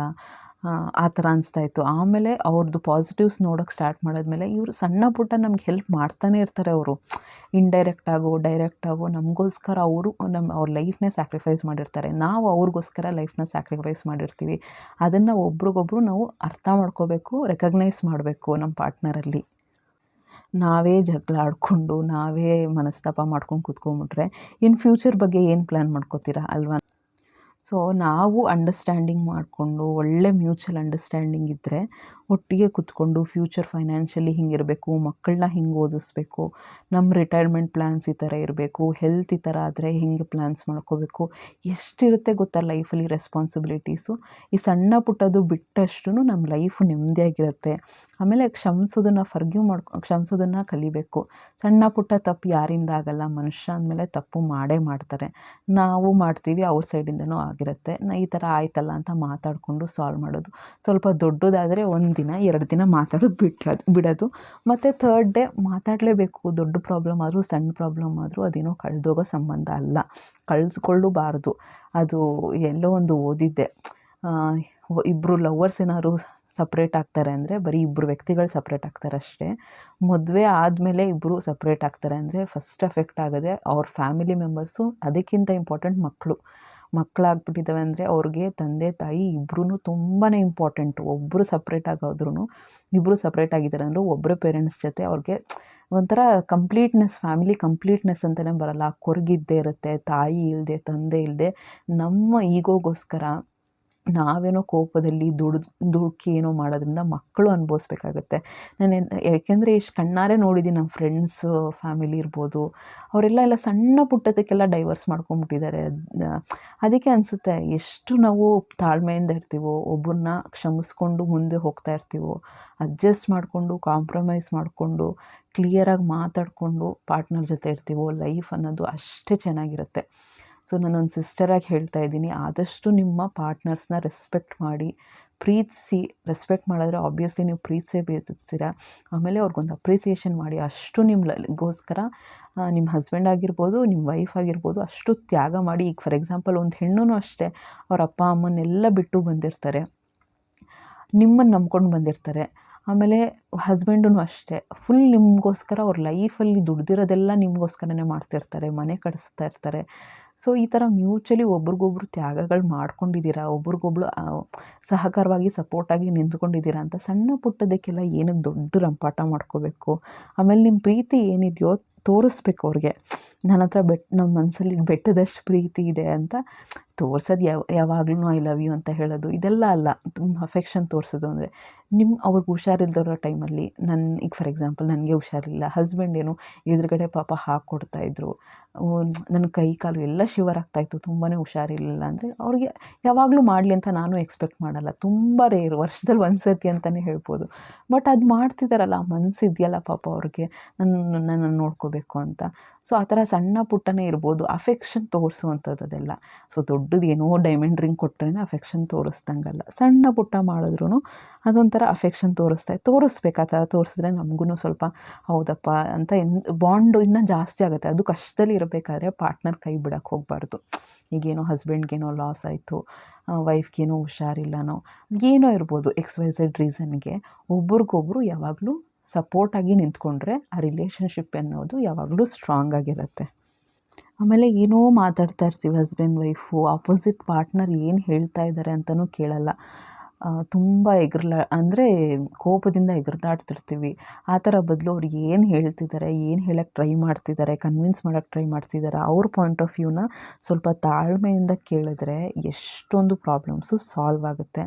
ಆ ಥರ ಅನಿಸ್ತಾಯಿತ್ತು. ಆಮೇಲೆ ಅವ್ರದ್ದು ಪಾಸಿಟಿವ್ಸ್ ನೋಡೋಕೆ ಸ್ಟಾರ್ಟ್ ಮಾಡಿದ್ಮೇಲೆ ಇವರು ಸಣ್ಣ ಪುಟ್ಟ ನಮ್ಗೆ ಹೆಲ್ಪ್ ಮಾಡ್ತಾನೆ ಇರ್ತಾರೆ ಅವರು. ಇಂಡೈರೆಕ್ಟಾಗೋ ಡೈರೆಕ್ಟಾಗೋ ನಮಗೋಸ್ಕರ ಅವರು ನಮ್ಮ ಅವ್ರ ಲೈಫ್ನೇ ಸ್ಯಾಕ್ರಿಫೈಸ್ ಮಾಡಿರ್ತಾರೆ. ನಾವು ಅವ್ರಿಗೋಸ್ಕರ ಲೈಫ್ನ ಸ್ಯಾಕ್ರಿಫೈಸ್ ಮಾಡಿರ್ತೀವಿ. ಅದನ್ನು ಒಬ್ರಿಗೊಬ್ರು ನಾವು ಅರ್ಥ ಮಾಡ್ಕೋಬೇಕು ರೆಕಗ್ನೈಸ್ ಮಾಡಬೇಕು ನಮ್ಮ ಪಾರ್ಟ್ನರಲ್ಲಿ ನಾವೇ ಜಗಳ ಆಡಿಕೊಂಡು, ನಾವೇ ಮನಸ್ತಾಪ ಮಾಡ್ಕೊಂಡು ಕೂತ್ಕೊಂಡ್ಬಿಟ್ರೆ ಇನ್ ಫ್ಯೂಚರ್ ಬಗ್ಗೆ ಏನು ಪ್ಲ್ಯಾನ್ ಮಾಡ್ಕೋತೀರಾ ಅಲ್ವಾ? ಸೊ ನಾವು ಅಂಡರ್ಸ್ಟ್ಯಾಂಡಿಂಗ್ ಮಾಡಿಕೊಂಡು ಒಳ್ಳೆ ಮ್ಯೂಚುವಲ್ ಅಂಡರ್ಸ್ಟ್ಯಾಂಡಿಂಗ್ ಇದ್ದರೆ ಒಟ್ಟಿಗೆ ಕೂತ್ಕೊಂಡು ಫ್ಯೂಚರ್ ಫೈನಾನ್ಷಿಯಲಿ ಹಿಂಗಿರಬೇಕು ಮಕ್ಕಳನ್ನ ಹಿಂಗೆ ಓದಿಸ್ಬೇಕು ನಮ್ಮ ರಿಟೈರ್ಮೆಂಟ್ ಪ್ಲ್ಯಾನ್ಸ್ ಈ ಥರ ಇರಬೇಕು ಹೆಲ್ತ್ ಈ ಥರ ಆದರೆ ಹೆಂಗೆ ಪ್ಲ್ಯಾನ್ಸ್ ಮಾಡ್ಕೋಬೇಕು, ಎಷ್ಟಿರುತ್ತೆ ಗೊತ್ತಾ ಲೈಫಲ್ಲಿ ರೆಸ್ಪಾನ್ಸಿಬಿಲಿಟೀಸು ಈ ಸಣ್ಣ ಪುಟ್ಟದು ಬಿಟ್ಟಷ್ಟು ನಮ್ಮ ಲೈಫ್ ನೆಮ್ಮದಿಯಾಗಿರುತ್ತೆ. ಆಮೇಲೆ ಕ್ಷಮಿಸೋದನ್ನು ಫರ್ಗ್ಯೂ ಮಾಡ್ಕೊ, ಕ್ಷಮಿಸೋದನ್ನು ಕಲಿಬೇಕು. ಸಣ್ಣ ಪುಟ್ಟ ತಪ್ಪು ಯಾರಿಂದ ಆಗಲ್ಲ, ಮನುಷ್ಯ ಅಂದಮೇಲೆ ತಪ್ಪು ಮಾಡೇ ಮಾಡ್ತಾರೆ. ನಾವು ಮಾಡ್ತೀವಿ, ಅವ್ರ ಸೈಡಿಂದನೂ ಆಗಿರುತ್ತೆ. ನಾ ಈ ಥರ ಆಯ್ತಲ್ಲ ಅಂತ ಮಾತಾಡಿಕೊಂಡು ಸಾಲ್ವ್ ಮಾಡೋದು. ಸ್ವಲ್ಪ ದೊಡ್ಡದಾದರೆ ಒಂದು ದಿನ, ಎರಡು ದಿನ ಮಾತಾಡೋದು ಬಿಟ್ಟೋದು ಬಿಡೋದು. ಮತ್ತು ಥರ್ಡ್ ಡೇ ಮಾತಾಡಲೇಬೇಕು. ದೊಡ್ಡ ಪ್ರಾಬ್ಲಮ್ ಆದರೂ, ಸಣ್ಣ ಪ್ರಾಬ್ಲಮ್ ಆದರೂ ಅದೇನೋ ಕಳೆದೋಗೋ ಸಂಬಂಧ ಅಲ್ಲ. ಕಳಿಸ್ಕೊಳ್ಳಬಾರ್ದು ಅದು ಎಲ್ಲೋ ಒಂದು ಓದಿದ್ದೆ. ಇಬ್ಬರು ಲವರ್ಸ್ ಏನಾದ್ರು ಸಪ್ರೇಟ್ ಆಗ್ತಾರೆ ಅಂದರೆ, ಬರೀ ಇಬ್ಬರು ವ್ಯಕ್ತಿಗಳು ಸಪ್ರೇಟ್ ಆಗ್ತಾರೆ ಅಷ್ಟೇ. ಮದುವೆ ಆದಮೇಲೆ ಇಬ್ಬರು ಸಪ್ರೇಟ್ ಆಗ್ತಾರೆ ಅಂದರೆ ಫಸ್ಟ್ ಎಫೆಕ್ಟ್ ಆಗೋದೆ ಅವ್ರ ಫ್ಯಾಮಿಲಿ ಮೆಂಬರ್ಸು ಅದಕ್ಕಿಂತ ಇಂಪಾರ್ಟೆಂಟ್ ಮಕ್ಕಳು ಮಕ್ಕಳಾಗ್ಬಿಟ್ಟಿದ್ದಾವೆ ಅಂದರೆ ಅವ್ರಿಗೆ ತಂದೆ, ತಾಯಿ ಇಬ್ಬರೂ ತುಂಬಾ ಇಂಪಾರ್ಟೆಂಟು ಒಬ್ಬರು ಸಪ್ರೇಟಾಗಿ ಹೋದ್ರೂ ಇಬ್ಬರು ಸಪ್ರೇಟಾಗಿದ್ದಾರೆ ಅಂದರೂ ಒಬ್ಬರೇ ಪೇರೆಂಟ್ಸ್ ಜೊತೆ ಅವ್ರಿಗೆ ಒಂಥರ ಕಂಪ್ಲೀಟ್ನೆಸ್ ಫ್ಯಾಮಿಲಿ ಕಂಪ್ಲೀಟ್ನೆಸ್ ಅಂತಲೇ ಬರೋಲ್ಲ. ಕೊರಗಿದ್ದೇ ಇರುತ್ತೆ, ತಾಯಿ ಇಲ್ಲದೆ ತಂದೆ ಇಲ್ಲದೆ ನಮ್ಮ ಈಗೋಗೋಸ್ಕರ ನಾವೇನೋ ಕೋಪದಲ್ಲಿ ದುಡ್ದು ದುಡುಕಿ ಏನೋ ಮಾಡೋದ್ರಿಂದ ಮಕ್ಕಳು ಅನುಭವಿಸ್ಬೇಕಾಗತ್ತೆ. ನಾನು ಯಾಕೆಂದರೆ ಎಷ್ಟು ಕಣ್ಣಾರೆ ನೋಡಿದ್ದೀನಿ ನಮ್ಮ ಫ್ರೆಂಡ್ಸು ಫ್ಯಾಮಿಲಿ ಇರ್ಬೋದು. ಅವರೆಲ್ಲ ಎಲ್ಲ ಸಣ್ಣ ಪುಟ್ಟದಕ್ಕೆಲ್ಲ ಡೈವರ್ಸ್ ಮಾಡ್ಕೊಂಬಿಟ್ಟಿದ್ದಾರೆ ಅದಕ್ಕೆ ಅನಿಸುತ್ತೆ ಎಷ್ಟು ನಾವು ತಾಳ್ಮೆಯಿಂದ ಇರ್ತೀವೋ ಒಬ್ಬರನ್ನ ಕ್ಷಮಿಸ್ಕೊಂಡು ಮುಂದೆ ಹೋಗ್ತಾ ಇರ್ತೀವೋ ಅಡ್ಜಸ್ಟ್ ಮಾಡಿಕೊಂಡು ಕಾಂಪ್ರಮೈಸ್ ಮಾಡಿಕೊಂಡು ಕ್ಲಿಯರಾಗಿ ಮಾತಾಡಿಕೊಂಡು ಪಾರ್ಟ್ನರ್ ಜೊತೆ ಇರ್ತೀವೋ ಲೈಫ್ ಅನ್ನೋದು ಅಷ್ಟೇ ಚೆನ್ನಾಗಿರುತ್ತೆ. ಸೊ ನಾನೊಂದು ಸಿಸ್ಟರಾಗಿ ಹೇಳ್ತಾ ಇದ್ದೀನಿ, ಆದಷ್ಟು ನಿಮ್ಮ ಪಾರ್ಟ್ನರ್ಸ್ನ ರೆಸ್ಪೆಕ್ಟ್ ಮಾಡಿ, ಪ್ರೀತಿಸಿ ರೆಸ್ಪೆಕ್ಟ್ ಮಾಡಿದ್ರೆ ಆಬ್ವಿಯಸ್ಲಿ ನೀವು ಪ್ರೀತಿಸೇ ಪ್ರೀತಿಸ್ತೀರ ಆಮೇಲೆ ಅವ್ರಿಗೊಂದು ಅಪ್ರಿಸಿಯೇಷನ್ ಮಾಡಿ, ಅಷ್ಟು ನಿಮ್ಮಗೋಸ್ಕರ ನಿಮ್ಮ ಹಸ್ಬೆಂಡ್ ಆಗಿರ್ಬೋದು ನಿಮ್ಮ ವೈಫ್ ಆಗಿರ್ಬೋದು, ಅಷ್ಟು ತ್ಯಾಗ ಮಾಡಿ, ಈಗ ಫಾರ್ ಎಕ್ಸಾಂಪಲ್ ಒಂದು ಹೆಣ್ಣು ಅಷ್ಟೇ, ಅವ್ರ ಅಪ್ಪ, ಅಮ್ಮನ್ನೆಲ್ಲ ಬಿಟ್ಟು ಬಂದಿರ್ತಾರೆ. ನಿಮ್ಮನ್ನು ನಂಬ್ಕೊಂಡು ಬಂದಿರ್ತಾರೆ. ಆಮೇಲೆ ಹಸ್ಬೆಂಡೂ ಅಷ್ಟೇ ಫುಲ್ ನಿಮಗೋಸ್ಕರ ಅವ್ರ ಲೈಫಲ್ಲಿ ದುಡ್ದಿರೋದೆಲ್ಲ ನಿಮಗೋಸ್ಕರನೇ ಮಾಡ್ತಿರ್ತಾರೆ, ಮನೆ ಕಟ್ಟಿಸ್ತಾ ಇರ್ತಾರೆ. ಸೊ, ಈ ಥರ ಮ್ಯೂಚುವಲಿ ಒಬ್ರಿಗೊಬ್ರು ತ್ಯಾಗಗಳು ಮಾಡ್ಕೊಂಡಿದ್ದೀರ ಒಬ್ರಿಗೊಬ್ರು ಸಹಕಾರವಾಗಿ ಸಪೋರ್ಟಾಗಿ ನಿಂತ್ಕೊಂಡಿದ್ದೀರಾ ಅಂತ ಸಣ್ಣ ಪುಟ್ಟದಕ್ಕೆಲ್ಲ ಏನಕ್ಕೆ ದೊಡ್ಡ ರಂಪಾಟ ಮಾಡ್ಕೋಬೇಕು? ಆಮೇಲೆ ನಿಮ್ಮ ಪ್ರೀತಿ ಏನಿದೆಯೋ ತೋರಿಸ್ಬೇಕು ಅವ್ರಿಗೆ. ನನ್ನ ಹತ್ರ ಬೆಟ್ ನಮ್ಮ ಮನಸ್ಸಲ್ಲಿ ಬೆಟ್ಟದಷ್ಟು ಪ್ರೀತಿ ಇದೆ ಅಂತ ತೋರ್ಸೋದು ಯಾವ ಯಾವಾಗ್ಲೂ ಐ ಲವ್ ಯು ಅಂತ ಹೇಳೋದು ಇದೆಲ್ಲ ಅಲ್ಲ. ತುಂಬ ಅಫೆಕ್ಷನ್ ತೋರಿಸೋದು ಅಂದರೆ ನಿಮ್ಮ ಅವ್ರಿಗೆ ಹುಷಾರಿಲ್ದಿರೋ ಟೈಮಲ್ಲಿ ನನ್ನ ಈಗ ಫಾರ್ ಎಕ್ಸಾಂಪಲ್ ನನಗೆ ಹುಷಾರಿಲ್ಲ ಹಸ್ಬೆಂಡ್ ಏನು ಎದುರುಗಡೆ ಪಾಪ ಹಾಕ್ಕೊಡ್ತಾಯಿದ್ರು ನನ್ನ ಕೈ ಕಾಲು ಎಲ್ಲ ಶಿವರ್ ಆಗ್ತಾಯಿತ್ತು ತುಂಬಾ ಹುಷಾರಿಲ್ಲ ಅಂದರೆ ಅವ್ರಿಗೆ ಯಾವಾಗಲೂ ಮಾಡಲಿ ಅಂತ ನಾನು ಎಕ್ಸ್ಪೆಕ್ಟ್ ಮಾಡಲ್ಲ. ತುಂಬ ರೇರು ವರ್ಷದಲ್ಲಿ ಒಂದು ಸರ್ತಿ ಅಂತಲೇ ಹೇಳ್ಬೋದು. ಬಟ್ ಅದು ಮಾಡ್ತಿದ್ದಾರಲ್ಲ ಮನಸ್ಸು ಇದೆಯಲ್ಲ ಪಾಪ ಅವ್ರಿಗೆ ನನ್ನ ನನ್ನನ್ನು ನೋಡ್ಕೋಬೇಕು ಅಂತ. ಸೊ ಆ ಥರ ಸಣ್ಣ ಪುಟ್ಟನೇ ಇರ್ಬೋದು. ಅಫೆಕ್ಷನ್ ತೋರಿಸುವಂಥದ್ದು ಅದೆಲ್ಲ ಸೊ ದೊಡ್ಡದು ಏನೋ ಡೈಮಂಡ್ ರಿಂಗ್ ಕೊಟ್ಟರೆ ಅಫೆಕ್ಷನ್ ತೋರಿಸ್ದಂಗಲ್ಲ. ಸಣ್ಣ ಪುಟ್ಟ ಮಾಡಿದ್ರೂ ಅದೊಂಥರ ಅಫೆಕ್ಷನ್ ತೋರಿಸ್ತಾ ತೋರಿಸ್ಬೇಕು, ಆ ಥರ ತೋರಿಸಿದ್ರೆ ನಮಗೂ ಸ್ವಲ್ಪ ಹೌದಪ್ಪ ಅಂತ ಎನ್ ಬಾಂಡು ಇನ್ನೂ ಜಾಸ್ತಿ ಆಗುತ್ತೆ. ಅದು ಕಷ್ಟದಲ್ಲಿ ಇರಬೇಕಾದ್ರೆ ಪಾರ್ಟ್ನರ್ ಕೈ ಬಿಡೋಕ್ಕೆ ಹೋಗಬಾರ್ದು. ಈಗೇನೋ ಹಸ್ಬೆಂಡ್ಗೇನೋ ಲಾಸ್ ಆಯಿತು ವೈಫ್ಗೇನೋ ಹುಷಾರಿಲ್ಲನೋ, ಏನೋ ಇರ್ಬೋದು ಎಕ್ಸ್ ವೈ ಝೆಡ್ ರೀಸನ್ಗೆ ಒಬ್ರಿಗೊಬ್ರು ಯಾವಾಗಲೂ ಸಪೋರ್ಟಾಗಿ ನಿಂತ್ಕೊಂಡ್ರೆ ಆ ರಿಲೇಷನ್ಶಿಪ್ ಅನ್ನೋದು ಯಾವಾಗಲೂ ಸ್ಟ್ರಾಂಗ್ ಆಗಿರುತ್ತೆ. ಆಮೇಲೆ ಏನೋ ಮಾತಾಡ್ತಾ ಇರ್ತೀವಿ ಹಸ್ಬೆಂಡ್ ವೈಫು ಆಪೋಸಿಟ್ ಪಾರ್ಟ್ನರ್ ಏನು ಹೇಳ್ತಾ ಇದ್ದಾರೆ ಅಂತಲೂ ಕೇಳಲ್ಲ. ತುಂಬ ಎಗರ್ಲಾ, ಅಂದರೆ ಕೋಪದಿಂದ ಎಗರ್ನಾಡ್ತಿರ್ತೀವಿ ಆ ಥರ ಬದಲು ಅವ್ರಿಗೆ ಏನು ಹೇಳ್ತಿದ್ದಾರೆ ಏನು ಹೇಳೋಕ್ಕೆ ಟ್ರೈ ಮಾಡ್ತಿದ್ದಾರೆ ಕನ್ವಿನ್ಸ್ ಮಾಡೋಕ್ಕೆ ಟ್ರೈ ಮಾಡ್ತಿದ್ದಾರೆ ಅವ್ರ ಪಾಯಿಂಟ್ ಆಫ್ ವ್ಯೂನ ಸ್ವಲ್ಪ ತಾಳ್ಮೆಯಿಂದ ಕೇಳಿದ್ರೆ ಎಷ್ಟೊಂದು ಪ್ರಾಬ್ಲಮ್ಸು ಸಾಲ್ವ್ ಆಗುತ್ತೆ.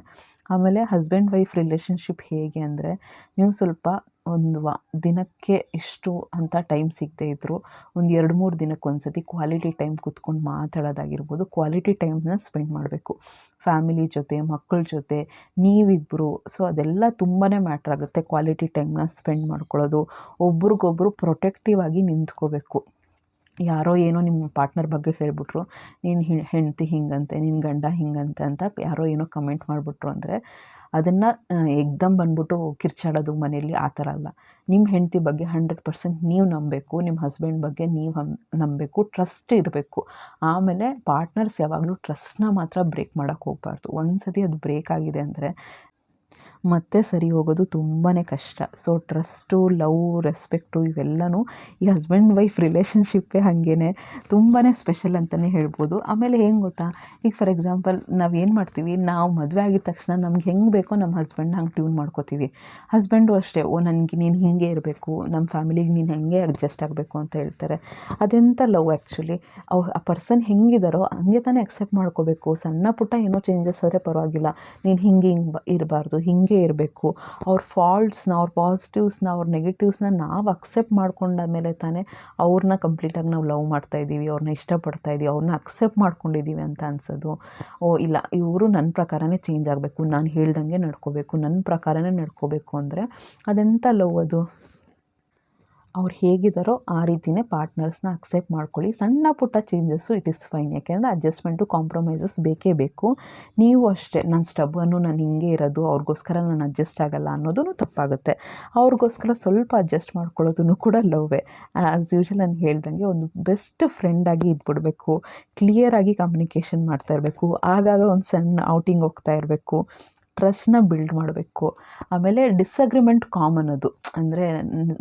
ಆಮೇಲೆ ಹಸ್ಬೆಂಡ್ ವೈಫ್ ರಿಲೇಷನ್ಶಿಪ್ ಹೇಗೆ ಅಂದರೆ, ನೀವು ಸ್ವಲ್ಪ ಒಂದು ವ ದಿನಕ್ಕೆ ಇಷ್ಟು ಅಂತ ಟೈಮ್ ಸಿಗದೇ ಇದ್ದರೂ ಒಂದು ಎರಡು ಮೂರು ದಿನಕ್ಕೆ ಒಂದು ಸತಿ ಕ್ವಾಲಿಟಿ ಟೈಮ್ ಕೂತ್ಕೊಂಡು ಮಾತಾಡೋದಾಗಿರ್ಬೋದು ಕ್ವಾಲಿಟಿ ಟೈಮ್ನ ಸ್ಪೆಂಡ್ ಮಾಡಬೇಕು. ಫ್ಯಾಮಿಲಿ ಜೊತೆ ಮಕ್ಕಳ ಜೊತೆ ನೀವಿಬ್ಬರು ಸೊ ಅದೆಲ್ಲ ತುಂಬಾ ಮ್ಯಾಟ್ರ್ ಆಗುತ್ತೆ ಕ್ವಾಲಿಟಿ ಟೈಮ್ನ ಸ್ಪೆಂಡ್ ಮಾಡ್ಕೊಳ್ಳೋದು. ಒಬ್ರಿಗೊಬ್ರು ಪ್ರೊಟೆಕ್ಟಿವ್ ಆಗಿ ನಿಂತ್ಕೋಬೇಕು. ಯಾರೋ ಏನೋ ನಿಮ್ಮ ಪಾರ್ಟ್ನರ್ ಬಗ್ಗೆ ಹೇಳಿಬಿಟ್ರು ನಿನ್ನ ಹೆಂಡತಿ ಹಿಂಗಂತೆ ನಿನ್ನ ಗಂಡ ಹಿಂಗಂತೆ ಅಂತ ಯಾರೋ ಏನೋ ಕಮೆಂಟ್ ಮಾಡಿಬಿಟ್ರು ಅಂದರೆ ಅದನ್ನು ಎಕ್ದಮ್ ಬಂದ್ಬಿಟ್ಟು ಕಿರ್ಚಾಡೋದು ಮನೆಯಲ್ಲಿ ಆ ಥರ ಅಲ್ಲ. ನಿಮ್ಮ ಹೆಂಡತಿ ಬಗ್ಗೆ ಹಂಡ್ರೆಡ್ ಪರ್ಸೆಂಟ್ ನೀವು ನಂಬಬೇಕು ನಿಮ್ಮ ಹಸ್ಬೆಂಡ್ ಬಗ್ಗೆ ನೀವು ನಂಬಬೇಕು ಟ್ರಸ್ಟ್ ಇರಬೇಕು. ಆಮೇಲೆ ಪಾರ್ಟ್ನರ್ಸ್ ಯಾವಾಗಲೂ ಟ್ರಸ್ಟ್ನ ಮಾತ್ರ ಬ್ರೇಕ್ ಮಾಡೋಕ್ಕೆ ಹೋಗಬಾರ್ದು. ಒಂದು ಸತಿ ಅದು ಬ್ರೇಕ್ ಆಗಿದೆ ಅಂದರೆ ಮತ್ತೆ ಸರಿ ಹೋಗೋದು ತುಂಬಾ ಕಷ್ಟ. ಸೊ ಟ್ರಸ್ಟು ಲವ್ ರೆಸ್ಪೆಕ್ಟು ಇವೆಲ್ಲವೂ ಈ ಹಸ್ಬೆಂಡ್ ವೈಫ್ ರಿಲೇಷನ್ಶಿಪ್ಪೇ ಹಾಗೇ ತುಂಬಾ ಸ್ಪೆಷಲ್ ಅಂತಲೇ ಹೇಳ್ಬೋದು. ಆಮೇಲೆ ಹೆಂಗೆ ಗೊತ್ತಾ? ಈಗ ಫಾರ್ ಎಕ್ಸಾಂಪಲ್ ನಾವು ಏನು ಮಾಡ್ತೀವಿ? ನಾವು ಮದುವೆ ಆಗಿದ ತಕ್ಷಣ ನಮ್ಗೆ ಹೆಂಗೆ ಬೇಕೋ ನಮ್ಮ ಹಸ್ಬೆಂಡ್ನ ಹಂಗೆ ಟ್ಯೂನ್ ಮಾಡ್ಕೋತೀವಿ. ಹಸ್ಬೆಂಡು ಅಷ್ಟೇ, ಓ, ನನಗೆ ನೀನು ಹೀಗೆ ಇರಬೇಕು ನಮ್ಮ ಫ್ಯಾಮಿಲಿಗೆ ನೀನು ಹೆಂಗೆ ಅಡ್ಜಸ್ಟ್ ಆಗಬೇಕು? ಅಂತ ಹೇಳ್ತಾರೆ. ಅದೆಂಥ ಲವ್ ಆ್ಯಕ್ಚುಲಿ ಅವ್, ಆ ಪರ್ಸನ್ ಹೆಂಗಿದಾರೋ ಹಂಗೆ ತಾನೇ ಅಕ್ಸೆಪ್ಟ್ ಮಾಡ್ಕೋಬೇಕು. ಸಣ್ಣ ಪುಟ್ಟ ಏನೋ ಚೇಂಜಸ್ ಆದರೆ ಪರವಾಗಿಲ್ಲ. ನೀನು ಹಿಂಗೆ ಹಿಂಗೆ ಬ, ಇರಬಾರ್ದು ಹಿಂಗೆ ಇರಬೇಕು. ಅವ್ರ ಫಾಲ್ಟ್ಸ್ನ ಅವ್ರ ಪಾಸಿಟಿವ್ಸ್ನ ಅವ್ರ ನೆಗೆಟಿವ್ಸ್ನ ನಾವು ಅಕ್ಸೆಪ್ಟ್ ಮಾಡ್ಕೊಂಡ ಮೇಲೆ ತಾನೇ ಅವ್ರನ್ನ ಕಂಪ್ಲೀಟಾಗಿ ನಾವು ಲವ್ ಮಾಡ್ತಾ ಇದ್ದೀವಿ ಅವ್ರನ್ನ ಇಷ್ಟಪಡ್ತಾ ಇದ್ದೀವಿ ಅವ್ರನ್ನ ಅಕ್ಸೆಪ್ಟ್ ಮಾಡ್ಕೊಂಡಿದ್ದೀವಿ ಅಂತ ಅನ್ಸೋದು. ಓ, ಇಲ್ಲ, ಇವರು ನನ್ನ ಪ್ರಕಾರನೇ ಚೇಂಜ್ ಆಗಬೇಕು, ನಾನು ಹೇಳ್ದಂಗೆ ನಡ್ಕೋಬೇಕು ನನ್ನ ಪ್ರಕಾರನೇ ನಡ್ಕೋಬೇಕು ಅಂದರೆ ಅದೆಂಥ ಲವ್ ಅದು? ಅವ್ರು ಹೇಗಿದ್ದಾರೋ ಆ ರೀತಿಯೇ ಪಾರ್ಟ್ನರ್ಸ್ನ ಅಕ್ಸೆಪ್ಟ್ ಮಾಡ್ಕೊಳ್ಳಿ. ಸಣ್ಣ ಪುಟ್ಟ ಚೇಂಜಸ್ಸು ಇಟ್ ಇಸ್ ಫೈನ್ ಯಾಕೆಂದರೆ ಅಡ್ಜಸ್ಟ್ಮೆಂಟು ಕಾಂಪ್ರಮೈಸಸ್ ಬೇಕೇ ಬೇಕು. ನೀವು ಅಷ್ಟೇ, ನಾನು ಸ್ಟಬ್ಬನ್ನು ನಾನು ಹಿಂಗೆ ಇರೋದು, ಅವ್ರಿಗೋಸ್ಕರ ನಾನು ಅಡ್ಜಸ್ಟ್ ಆಗಲ್ಲ ಅನ್ನೋದೂ ತಪ್ಪಾಗುತ್ತೆ. ಅವ್ರಿಗೋಸ್ಕರ ಸ್ವಲ್ಪ ಅಡ್ಜಸ್ಟ್ ಮಾಡ್ಕೊಳ್ಳೋದನ್ನು ಕೂಡ ಲವ್ವೇ. ಆ್ಯಸ್ ಯೂಶಲ್ ನಾನು ಹೇಳ್ದಂಗೆ ಒಂದು ಬೆಸ್ಟ್ ಫ್ರೆಂಡಾಗಿ ಇದ್ಬಿಡಬೇಕು. ಕ್ಲಿಯರಾಗಿ ಕಮ್ಯುನಿಕೇಷನ್ ಮಾಡ್ತಾ ಇರಬೇಕು. ಆಗಾಗ ಒಂದು ಸಣ್ಣ ಔಟಿಂಗ್ ಹೋಗ್ತಾ ಇರಬೇಕು. ಟ್ರಸ್ಟ್ನ ಬಿಲ್ಡ್ ಮಾಡಬೇಕು. ಆಮೇಲೆ ಡಿಸ್ಅಗ್ರಿಮೆಂಟ್ ಕಾಮನ್ ಅದು. ಅಂದರೆ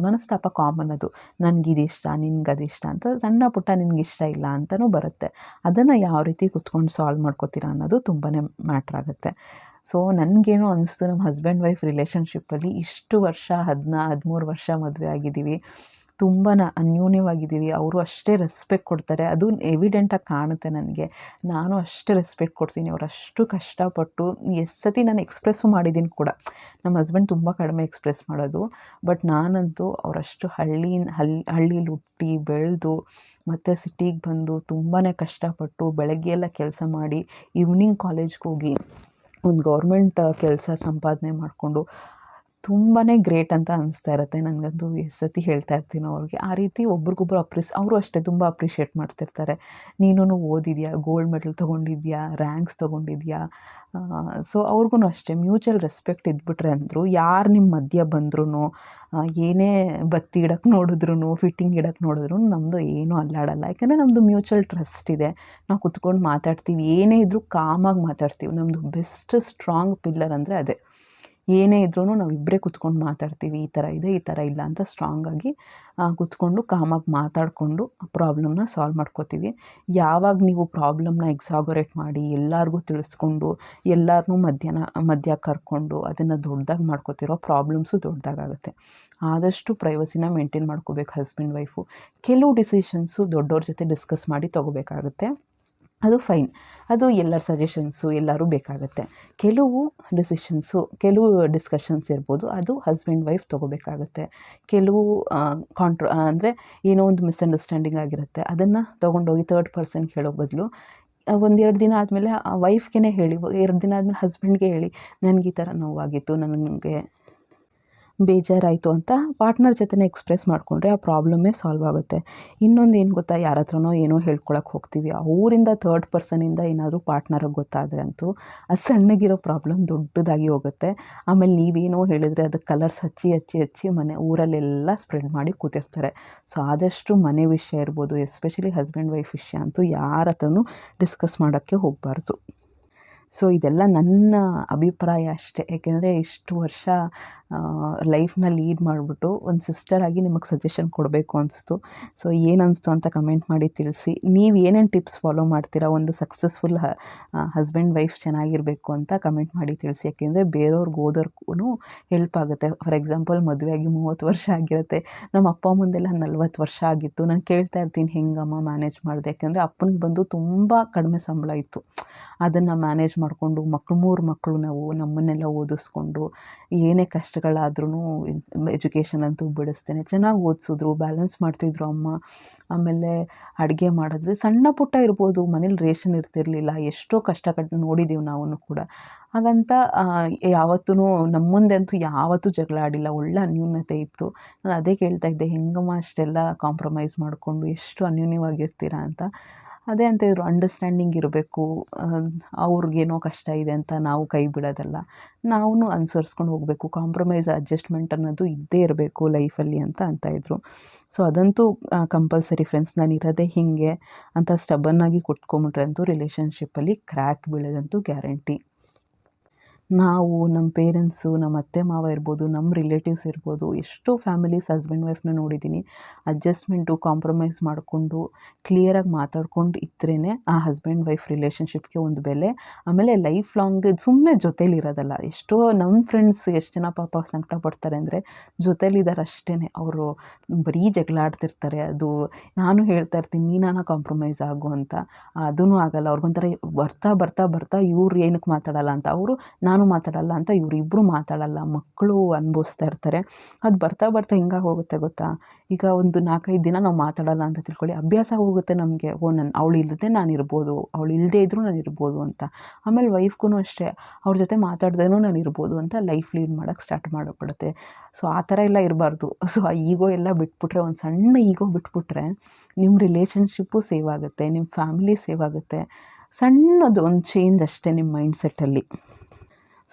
ಮನಸ್ತಾಪ ಕಾಮನ್ ಅದು. ನನಗೆ ಇಷ್ಟ, ನಿನ್ಗೆ ಅದು ಇಷ್ಟ ಅಂತ ಸಣ್ಣ ಪುಟ್ಟ ನಿನ್ಗೆ ಇಷ್ಟ ಇಲ್ಲ ಅಂತಲೂ ಬರುತ್ತೆ. ಅದನ್ನು ಯಾವ ರೀತಿ ಕುತ್ಕೊಂಡು ಸಾಲ್ವ್ ಮಾಡ್ಕೋತೀರಾ ಅನ್ನೋದು ತುಂಬಾ ಮ್ಯಾಟ್ರ್ ಆಗುತ್ತೆ. ಸೊ ನನಗೇನು ಅನಿಸ್ತು ನಮ್ಮ ಹಸ್ಬೆಂಡ್ ವೈಫ್ ರಿಲೇಷನ್ಶಿಪ್ಪಲ್ಲಿ ಇಷ್ಟು ವರ್ಷ ಹದಿನಾ ಹದಿಮೂರು ವರ್ಷ ಮದುವೆ ಆಗಿದ್ದೀವಿ. ತುಂಬಾ ಅನ್ಯೋನ್ಯವಾಗಿದ್ದೀವಿ. ಅವರು ಅಷ್ಟೇ ರೆಸ್ಪೆಕ್ಟ್ ಕೊಡ್ತಾರೆ. ಅದು ಎವಿಡೆಂಟಾಗಿ ಕಾಣುತ್ತೆ ನನಗೆ. ನಾನು ಅಷ್ಟೇ ರೆಸ್ಪೆಕ್ಟ್ ಕೊಡ್ತೀನಿ. ಅವ್ರು ಅಷ್ಟು ಕಷ್ಟಪಟ್ಟು ಎಷ್ಟು ಸತಿ ನಾನು ಎಕ್ಸ್ಪ್ರೆಸ್ಸು ಮಾಡಿದ್ದೀನಿ ಕೂಡ. ನಮ್ಮ ಹಸ್ಬೆಂಡ್ ತುಂಬ ಕಡಿಮೆ ಎಕ್ಸ್ಪ್ರೆಸ್ ಮಾಡೋದು. ಬಟ್ ನಾನಂತೂ ಅವರಷ್ಟು ಹಳ್ಳಿ ಹಳ್ಳಿ ಹಳ್ಳೀಲಿ ಹುಟ್ಟಿ ಬೆಳೆದು ಮತ್ತು ಸಿಟಿಗೆ ಬಂದು ತುಂಬಾ ಕಷ್ಟಪಟ್ಟು ಬೆಳಗ್ಗೆ ಎಲ್ಲ ಕೆಲಸ ಮಾಡಿ ಈವ್ನಿಂಗ್ ಕಾಲೇಜ್ಗೆ ಹೋಗಿ ಒಂದು ಗೌರ್ಮೆಂಟ್ ಕೆಲಸ ಸಂಪಾದನೆ ಮಾಡಿಕೊಂಡು ತುಂಬಾ ಗ್ರೇಟ್ ಅಂತ ಅನಿಸ್ತಾ ಇರುತ್ತೆ. ನನಗಂತೂ ಎಷ್ಟು ಸತಿ ಹೇಳ್ತಾ ಇರ್ತೀನೋ ಅವ್ರಿಗೆ. ಆ ರೀತಿ ಒಬ್ರಿಗೊಬ್ರು ಅಪ್ರಿಸ್, ಅವರು ಅಷ್ಟೇ ತುಂಬ ಅಪ್ರಿಷಿಯೇಟ್ ಮಾಡ್ತಿರ್ತಾರೆ. ನೀನು ಓದಿದ್ಯಾ? ಗೋಲ್ಡ್ ಮೆಡಲ್ ತೊಗೊಂಡಿದ್ಯಾ? ರ್ಯಾಂಕ್ಸ್ ತೊಗೊಂಡಿದ್ಯಾ? ಸೊ ಅವ್ರಿಗೂ ಅಷ್ಟೇ. ಮ್ಯೂಚುವಲ್ ರೆಸ್ಪೆಕ್ಟ್ ಇದ್ಬಿಟ್ರೆ ಅಂದರು, ಯಾರು ನಿಮ್ಮ ಮಧ್ಯ ಬಂದ್ರೂ ಏನೇ ಬತ್ತಿ ಇಡಕ್ಕೆ ನೋಡಿದ್ರು ಫಿಟ್ಟಿಂಗ್ ಇಡಕ್ಕೆ ನೋಡಿದ್ರು ನಮ್ಮದು ಏನೂ ಅಲ್ಲಾಡಲ್ಲ. ಯಾಕಂದರೆ ನಮ್ಮದು ಮ್ಯೂಚುವಲ್ ಟ್ರಸ್ಟ್ ಇದೆ. ನಾವು ಕುತ್ಕೊಂಡು ಮಾತಾಡ್ತೀವಿ. ಏನೇ ಇದ್ದರೂ ಕಾಮಾಗಿ ಮಾತಾಡ್ತೀವಿ. ನಮ್ಮದು ಬೆಸ್ಟ್ ಸ್ಟ್ರಾಂಗ್ ಪಿಲ್ಲರ್ ಅಂದರೆ ಅದೇ. ಏನೇ ಇದ್ರೂ ನಾವು ಇಬ್ಬರೇ ಕುತ್ಕೊಂಡು ಮಾತಾಡ್ತೀವಿ, ಈ ಥರ ಇದೆ, ಈ ಥರ ಇಲ್ಲ ಅಂತ ಸ್ಟ್ರಾಂಗಾಗಿ ಕುತ್ಕೊಂಡು ಕಾಮಾಗಿ ಮಾತಾಡಿಕೊಂಡು ಪ್ರಾಬ್ಲಮ್ನ ಸಾಲ್ವ್ ಮಾಡ್ಕೋತೀವಿ. ಯಾವಾಗ ನೀವು ಪ್ರಾಬ್ಲಮ್ನ ಎಕ್ಸಾಗೊರೇಟ್ ಮಾಡಿ ಎಲ್ಲರಿಗೂ ತಿಳಿಸ್ಕೊಂಡು ಎಲ್ಲರನ್ನೂ ಮಧ್ಯಾಹ್ನ, ಮಧ್ಯ ಕರ್ಕೊಂಡು ಅದನ್ನು ದೊಡ್ಡದಾಗಿ ಮಾಡ್ಕೋತಿರೋ ಪ್ರಾಬ್ಲಮ್ಸು ದೊಡ್ಡದಾಗುತ್ತೆ ಆದಷ್ಟು ಪ್ರೈವಸಿನ ಮೇಂಟೈನ್ ಮಾಡ್ಕೋಬೇಕು ಹಸ್ಬೆಂಡ್ ವೈಫು ಕೆಲವು ಡಿಸಿಷನ್ಸು ದೊಡ್ಡವ್ರ ಜೊತೆ ಡಿಸ್ಕಸ್ ಮಾಡಿ ತೊಗೋಬೇಕಾಗುತ್ತೆ. ಅದು ಫೈನ್ ಅದು ಎಲ್ಲರ ಸಜೆಷನ್ಸು ಎಲ್ಲರೂ ಬೇಕಾಗುತ್ತೆ. ಕೆಲವು ಡಿಸಿಷನ್ಸು ಕೆಲವು ಡಿಸ್ಕಷನ್ಸ್ ಇರ್ಬೋದು, ಅದು ಹಸ್ಬೆಂಡ್ ವೈಫ್ ತೊಗೋಬೇಕಾಗುತ್ತೆ. ಕೆಲವು ಕಾಂಟ್ರ ಅಂದರೆ ಏನೋ ಒಂದು ಮಿಸ್ಅಂಡರ್ಸ್ಟ್ಯಾಂಡಿಂಗ್ ಆಗಿರುತ್ತೆ. ಅದನ್ನು ತೊಗೊಂಡೋಗಿ ತರ್ಡ್ ಪರ್ಸನ್ಗೆ ಹೇಳೋ ಬದಲು ಒಂದೆರಡು ದಿನ ಆದಮೇಲೆ ಆ ವೈಫ್ಗೆ ಹೇಳಿ, ಎರಡು ದಿನ ಆದಮೇಲೆ ಹಸ್ಬೆಂಡ್ಗೆ ಹೇಳಿ, ನನಗೆ ಈ ಥರ ನೋವಾಗಿತ್ತು, ನನಗೆ ಬೇಜಾರಾಯಿತು ಅಂತ ಪಾರ್ಟ್ನರ್ ಜೊತೆನೇ ಎಕ್ಸ್ಪ್ರೆಸ್ ಮಾಡಿಕೊಂಡ್ರೆ ಆ ಪ್ರಾಬ್ಲಮ್ಮೇ ಸಾಲ್ವ್ ಆಗುತ್ತೆ. ಇನ್ನೊಂದು ಏನು ಗೊತ್ತಾ? ಯಾರ ಹತ್ರನೋ ಏನೋ ಹೇಳ್ಕೊಳಕ್ಕೆ ಹೋಗ್ತೀವಿ. ಆ ಊರಿಂದ ಥರ್ಡ್ ಪರ್ಸನಿಂದ ಏನಾದರೂ ಪಾರ್ಟ್ನರಿಗೆ ಗೊತ್ತಾದರೆ ಅಂತೂ ಅದು ಸಣ್ಣಗಿರೋ ಪ್ರಾಬ್ಲಮ್ ದೊಡ್ಡದಾಗಿ ಹೋಗುತ್ತೆ. ಆಮೇಲೆ ನೀವೇನೋ ಹೇಳಿದರೆ ಅದು ಕಲರ್ಸ್ ಹಚ್ಚಿ ಹಚ್ಚಿ ಹಚ್ಚಿ ಮನೆ ಊರಲ್ಲೆಲ್ಲ ಸ್ಪ್ರೆಡ್ ಮಾಡಿ ಕೂತಿರ್ತಾರೆ. ಸೊ, ಆದಷ್ಟು ಮನೆ ವಿಷಯ ಇರ್ಬೋದು, ಎಸ್ಪೆಷಲಿ ಹಸ್ಬೆಂಡ್ ವೈಫ್ ವಿಷಯ ಅಂತೂ ಯಾರ ಹತ್ರನೂ ಡಿಸ್ಕಸ್ ಮಾಡೋಕ್ಕೆ ಹೋಗಬಾರ್ದು. ಸೊ ಇದೆಲ್ಲ ನನ್ನ ಅಭಿಪ್ರಾಯ ಅಷ್ಟೇ. ಏಕೆಂದರೆ ಇಷ್ಟು ವರ್ಷ ಲೈಫ್ನ ಲೀಡ್ ಮಾಡಿಬಿಟ್ಟು ಒಂದು ಸಿಸ್ಟರಾಗಿ ನಿಮಗೆ ಸಜೆಷನ್ ಕೊಡಬೇಕು ಅನಿಸ್ತು. ಸೊ ಏನು ಅನಿಸ್ತು ಅಂತ ಕಮೆಂಟ್ ಮಾಡಿ ತಿಳಿಸಿ. ನೀವು ಏನೇನು ಟಿಪ್ಸ್ ಫಾಲೋ ಮಾಡ್ತೀರಾ? ಒಂದು ಸಕ್ಸಸ್ಫುಲ್ ಹಸ್ಬೆಂಡ್ ವೈಫ್ ಚೆನ್ನಾಗಿರಬೇಕು ಅಂತ ಕಮೆಂಟ್ ಮಾಡಿ ತಿಳಿಸಿ. ಯಾಕೆಂದರೆ ಬೇರೆಯವ್ರಿಗೆ ಓದೋರ್ಗೂ ಹೆಲ್ಪ್ ಆಗುತ್ತೆ. ಫಾರ್ ಎಕ್ಸಾಂಪಲ್ ಮದುವೆಯಾಗಿ ಮೂವತ್ತು ವರ್ಷ ಆಗಿರುತ್ತೆ. ನಮ್ಮ ಅಪ್ಪ ಮುಂದೆಲ್ಲ ನಲ್ವತ್ತು ವರ್ಷ ಆಗಿತ್ತು. ನಾನು ಕೇಳ್ತಾ ಇರ್ತೀನಿ, ಹೆಂಗಮ್ಮ ಮ್ಯಾನೇಜ್ ಮಾಡಿದೆ? ಯಾಕೆಂದರೆ ಅಪ್ಪನಿಗೆ ಬಂದು ತುಂಬ ಕಡಿಮೆ ಸಂಬಳ ಇತ್ತು. ಅದನ್ನು ಮ್ಯಾನೇಜ್ ಮಾಡಿಕೊಂಡು ಮಕ್ಕಳು ಮೂರು ಮಕ್ಕಳು ನಾವು ನಮ್ಮನ್ನೆಲ್ಲ ಓದಿಸ್ಕೊಂಡು ಏನೇ ಕಷ್ಟಗಳಾದ್ರೂ ಎಜುಕೇಷನ್ ಅಂತೂ ಬಿಡಿಸ್ತೇನೆ. ಚೆನ್ನಾಗಿ ಓದಿಸಿದ್ರು ಬ್ಯಾಲೆನ್ಸ್ ಮಾಡ್ತಿದ್ರು ಅಮ್ಮ. ಆಮೇಲೆ ಅಡುಗೆ ಮಾಡಿದ್ರೆ ಸಣ್ಣ ಪುಟ್ಟ ಇರ್ಬೋದು, ಮನೇಲಿ ರೇಷನ್ ಇರ್ತಿರಲಿಲ್ಲ, ಎಷ್ಟೋ ಕಷ್ಟಪಟ್ಟು ನೋಡಿದ್ದೀವಿ ನಾವು ಕೂಡ. ಹಾಗಂತ ಯಾವತ್ತೂ ನಮ್ಮ ಮುಂದೆ ಅಂತೂ ಯಾವತ್ತೂ ಜಗಳ ಆಡಿಲ್ಲ, ಒಳ್ಳೆ ಅನ್ಯೂನ್ಯತೆ ಇತ್ತು. ನಾನು ಅದೇ ಕೇಳ್ತಾ ಇದ್ದೆ, ಹೆಂಗಮ್ಮ ಅಷ್ಟೆಲ್ಲ ಕಾಂಪ್ರಮೈಸ್ ಮಾಡಿಕೊಂಡು, ಎಷ್ಟು ಅನ್ಯೂನ್ಯವಾಗಿರ್ತೀರಾ? ಅಂತ. ಅದೇ ಅಂತ ಇದ್ರು ಅಂಡರ್ಸ್ಟ್ಯಾಂಡಿಂಗ್ ಇರಬೇಕು ಅವ್ರಿಗೇನೋ ಕಷ್ಟ ಇದೆ ಅಂತ ನಾವು ಕೈ ಬಿಡೋದಲ್ಲ. ನಾವು ಅನುಸರಿಸ್ಕೊಂಡು ಹೋಗಬೇಕು ಕಾಂಪ್ರಮೈಸ್ ಅಡ್ಜಸ್ಟ್ಮೆಂಟ್ ಅನ್ನೋದು ಇದ್ದೇ ಇರಬೇಕು ಲೈಫಲ್ಲಿ ಅಂತ ಅಂತ ಇದ್ದರು ಸೊ ಅದಂತೂ ಕಂಪಲ್ಸರಿ ಫ್ರೆಂಡ್ಸ್ ನಾನು ಇರೋದೇ ಹೀಗೆ. ಅಂತ ಸ್ಟಬನ್ನಾಗಿ ಕುತ್ಕೊಂಬಿಟ್ರೆ ಅಂತೂ ರಿಲೇಷನ್ಶಿಪ್ಪಲ್ಲಿ ಕ್ರ್ಯಾಕ್ ಬೀಳೋದಂತೂ ಗ್ಯಾರಂಟಿ ನಾವು ನಮ್ಮ ಪೇರೆಂಟ್ಸು ನಮ್ಮ ಅತ್ತೆ ಮಾವ ಇರ್ಬೋದು ನಮ್ಮ ರಿಲೇಟಿವ್ಸ್ ಇರ್ಬೋದು, ಎಷ್ಟೋ ಫ್ಯಾಮಿಲೀಸ್ ಹಸ್ಬೆಂಡ್ ವೈಫ್ನ ನೋಡಿದ್ದೀನಿ. ಅಡ್ಜಸ್ಟ್ಮೆಂಟು ಕಾಂಪ್ರಮೈಸ್ ಮಾಡಿಕೊಂಡು ಕ್ಲಿಯರಾಗಿ ಮಾತಾಡ್ಕೊಂಡು ಇದ್ರೇ ಆ ಹಸ್ಬೆಂಡ್ ವೈಫ್ ರಿಲೇಷನ್ಶಿಪ್ಗೆ ಒಂದು ಬೆಲೆ. ಆಮೇಲೆ ಲೈಫ್ ಲಾಂಗ್ ಸುಮ್ಮನೆ ಜೊತೇಲಿ ಇರೋದಲ್ಲ. ಎಷ್ಟೋ ನಮ್ಮ ಫ್ರೆಂಡ್ಸ್ ಎಷ್ಟು ಜನ ಪಾಪ ಸಂಕಟ ಪಡ್ತಾರೆ ಅಂದರೆ ಜೊತೇಲಿದ್ದಾರೆ ಅಷ್ಟೇ ಅವರು ಬರೀ ಜಗಳಾಡ್ತಿರ್ತಾರೆ ಅದು ನಾನು ಹೇಳ್ತಾ ಇರ್ತೀನಿ ನೀನಾನ ಕಾಂಪ್ರಮೈಸ್ ಆಗು ಅಂತ. ಅದೂ ಆಗಲ್ಲ. ಅವ್ರಿಗೊಂಥರ ಬರ್ತಾ ಬರ್ತಾ ಬರ್ತಾ ಇವ್ರು ಏನಕ್ಕೆ ಮಾತಾಡಲ್ಲ ಅಂತ. ಅವರು ಮಾತಾಡಲ್ಲ ಅಂತ ಇವರಿಬ್ಬರು ಮಾತಾಡಲ್ಲ, ಮಕ್ಕಳು ಅನುಭವಿಸ್ತಾ ಇರ್ತಾರೆ. ಅದು ಬರ್ತಾ ಬರ್ತಾ ಹಿಂಗಾಗಿ ಹೋಗುತ್ತೆ ಗೊತ್ತಾ? ಈಗ ಒಂದು ನಾಲ್ಕೈದು ದಿನ ನಾವು ಮಾತಾಡಲ್ಲ ಅಂತ ತಿಳ್ಕೊಳ್ಳಿ, ಅಭ್ಯಾಸ ಹೋಗುತ್ತೆ ನಮಗೆ. ಓ ನನ್ನ ಅವಳು ಇಲ್ಲದೆ ನಾನು ಇರ್ಬೋದು, ಅವಳು ಇಲ್ಲದೇ ಇದ್ದರೂ ನಾನು ಇರ್ಬೋದು ಅಂತ. ಆಮೇಲೆ ವೈಫ್ಗೂ ಅಷ್ಟೇ, ಅವ್ರ ಜೊತೆ ಮಾತಾಡ್ದೇನೂ ನಾನು ಇರ್ಬೋದು ಅಂತ ಲೈಫ್ ಲೀಡ್ ಮಾಡೋಕ್ಕೆ ಸ್ಟಾರ್ಟ್ ಮಾಡಿಬಿಡುತ್ತೆ. ಸೊ, ಆ ಥರ ಎಲ್ಲ ಇರಬಾರ್ದು. ಸೊ, ಆ ಈಗೋ ಎಲ್ಲ ಬಿಟ್ಬಿಟ್ರೆ, ಒಂದು ಸಣ್ಣ ಈಗೋ ಬಿಟ್ಬಿಟ್ರೆ ನಿಮ್ಮ ರಿಲೇಷನ್ಶಿಪ್ಪು ಸೇವ್ ಆಗುತ್ತೆ ನಿಮ್ಮ ಫ್ಯಾಮಿಲಿ ಸೇವ್ ಆಗುತ್ತೆ. ಸಣ್ಣದು ಒಂದು ಚೇಂಜ್ ಅಷ್ಟೇ ನಿಮ್ಮ ಮೈಂಡ್ ಸೆಟ್ಟಲ್ಲಿ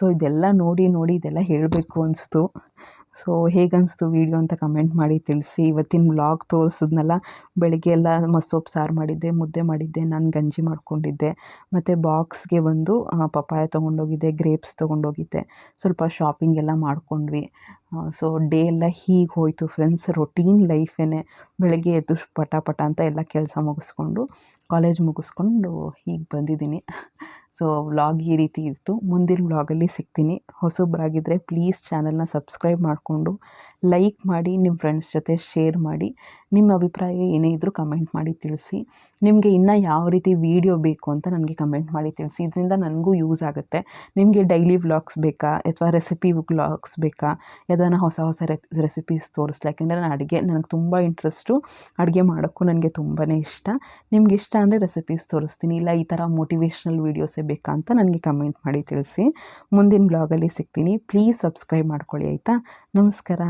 ಸೊ ಇದೆಲ್ಲ ನೋಡಿ ನೋಡಿ ಇದೆಲ್ಲ ಹೇಳಬೇಕು ಅನಿಸ್ತು. ಸೊ ಹೇಗನ್ನಿಸ್ತು ವೀಡಿಯೋ ಅಂತ ಕಮೆಂಟ್ ಮಾಡಿ ತಿಳಿಸಿ. ಇವತ್ತಿನ ವ್ಲಾಗ್ ತೋರಿಸಿದ್ನಲ್ಲ, ಬೆಳಗ್ಗೆ ಎಲ್ಲ ಮಸೊಪ್ಪು ಸಾರು ಮಾಡಿದ್ದೆ, ಮುದ್ದೆ ಮಾಡಿದ್ದೆ, ನಾನು ಗಂಜಿ ಮಾಡ್ಕೊಂಡಿದ್ದೆ. ಮತ್ತು ಬಾಕ್ಸ್ಗೆ ಬಂದು ಪಪ್ಪಾಯ ತೊಗೊಂಡೋಗಿದ್ದೆ ಗ್ರೇಪ್ಸ್ ತೊಗೊಂಡೋಗಿದ್ದೆ. ಸ್ವಲ್ಪ ಶಾಪಿಂಗ್ ಎಲ್ಲ ಮಾಡ್ಕೊಂಡ್ವಿ. ಸೊ ಡೇ ಎಲ್ಲ ಹೀಗೆ ಹೋಯಿತು ಫ್ರೆಂಡ್ಸ್ ರೊಟೀನ್ ಲೈಫೇ ಬೆಳಗ್ಗೆ ಎದ್ದು ಪಟ ಪಟ ಅಂತ ಎಲ್ಲ ಕೆಲಸ ಮುಗಿಸ್ಕೊಂಡು ಕಾಲೇಜ್ ಮುಗಿಸ್ಕೊಂಡು ಹೀಗೆ ಬಂದಿದ್ದೀನಿ. ಸೊ ವ್ಲಾಗ್ ಈ ರೀತಿ ಇತ್ತು. ಮುಂದಿನ ವ್ಲಾಗಲ್ಲಿ ಸಿಗ್ತೀನಿ. ಹೊಸಬ್ರಾಗಿದ್ದರೆ ಪ್ಲೀಸ್ ಚಾನಲ್ನ ಸಬ್ಸ್ಕ್ರೈಬ್ ಮಾಡಿಕೊಂಡು ಲೈಕ್ ಮಾಡಿ ನಿಮ್ಮ ಫ್ರೆಂಡ್ಸ್ ಜೊತೆ ಶೇರ್ ಮಾಡಿ. ನಿಮ್ಮ ಅಭಿಪ್ರಾಯ ಏನೇ ಇದ್ದರೂ ಕಮೆಂಟ್ ಮಾಡಿ ತಿಳಿಸಿ. ನಿಮಗೆ ಇನ್ನೂ ಯಾವ ರೀತಿ ವೀಡಿಯೋ ಬೇಕು ಅಂತ ನನಗೆ ಕಮೆಂಟ್ ಮಾಡಿ ತಿಳಿಸಿ. ಇದರಿಂದ ನನಗೂ ಯೂಸ್ ಆಗುತ್ತೆ. ನಿಮಗೆ ಡೈಲಿ ವ್ಲಾಗ್ಸ್ ಬೇಕಾ? ಅಥವಾ ರೆಸಿಪಿ ವ್ಲಾಗ್ಸ್ ಬೇಕಾ? ಯಾವ್ದಾನ ಹೊಸ ಹೊಸ ರೆಸಿಪೀಸ್ ತೋರಿಸ್ಲಿ? ಯಾಕೆಂದರೆ ನಾನು ಅಡುಗೆ, ನನಗೆ ತುಂಬ ಇಂಟ್ರೆಸ್ಟು ಅಡುಗೆ ಮಾಡೋಕ್ಕೂ ನನಗೆ ತುಂಬಾ ಇಷ್ಟ. ನಿಮ್ಗೆ ಇಷ್ಟ ಅಂದರೆ ರೆಸಿಪೀಸ್ ತೋರಿಸ್ತೀನಿ. ಇಲ್ಲ ಈ ಥರ ಮೋಟಿವೇಶ್ನಲ್ ವೀಡಿಯೋಸೇ ಬೇಕಾ ಅಂತ ನನಗೆ ಕಮೆಂಟ್ ಮಾಡಿ ತಿಳಿಸಿ. ಮುಂದಿನ ಬ್ಲಾಗಲ್ಲಿ ಸಿಗ್ತೀನಿ. ಪ್ಲೀಸ್ ಸಬ್ಸ್ಕ್ರೈಬ್ ಮಾಡ್ಕೊಳ್ಳಿ, ಆಯಿತಾ? ನಮಸ್ಕಾರ.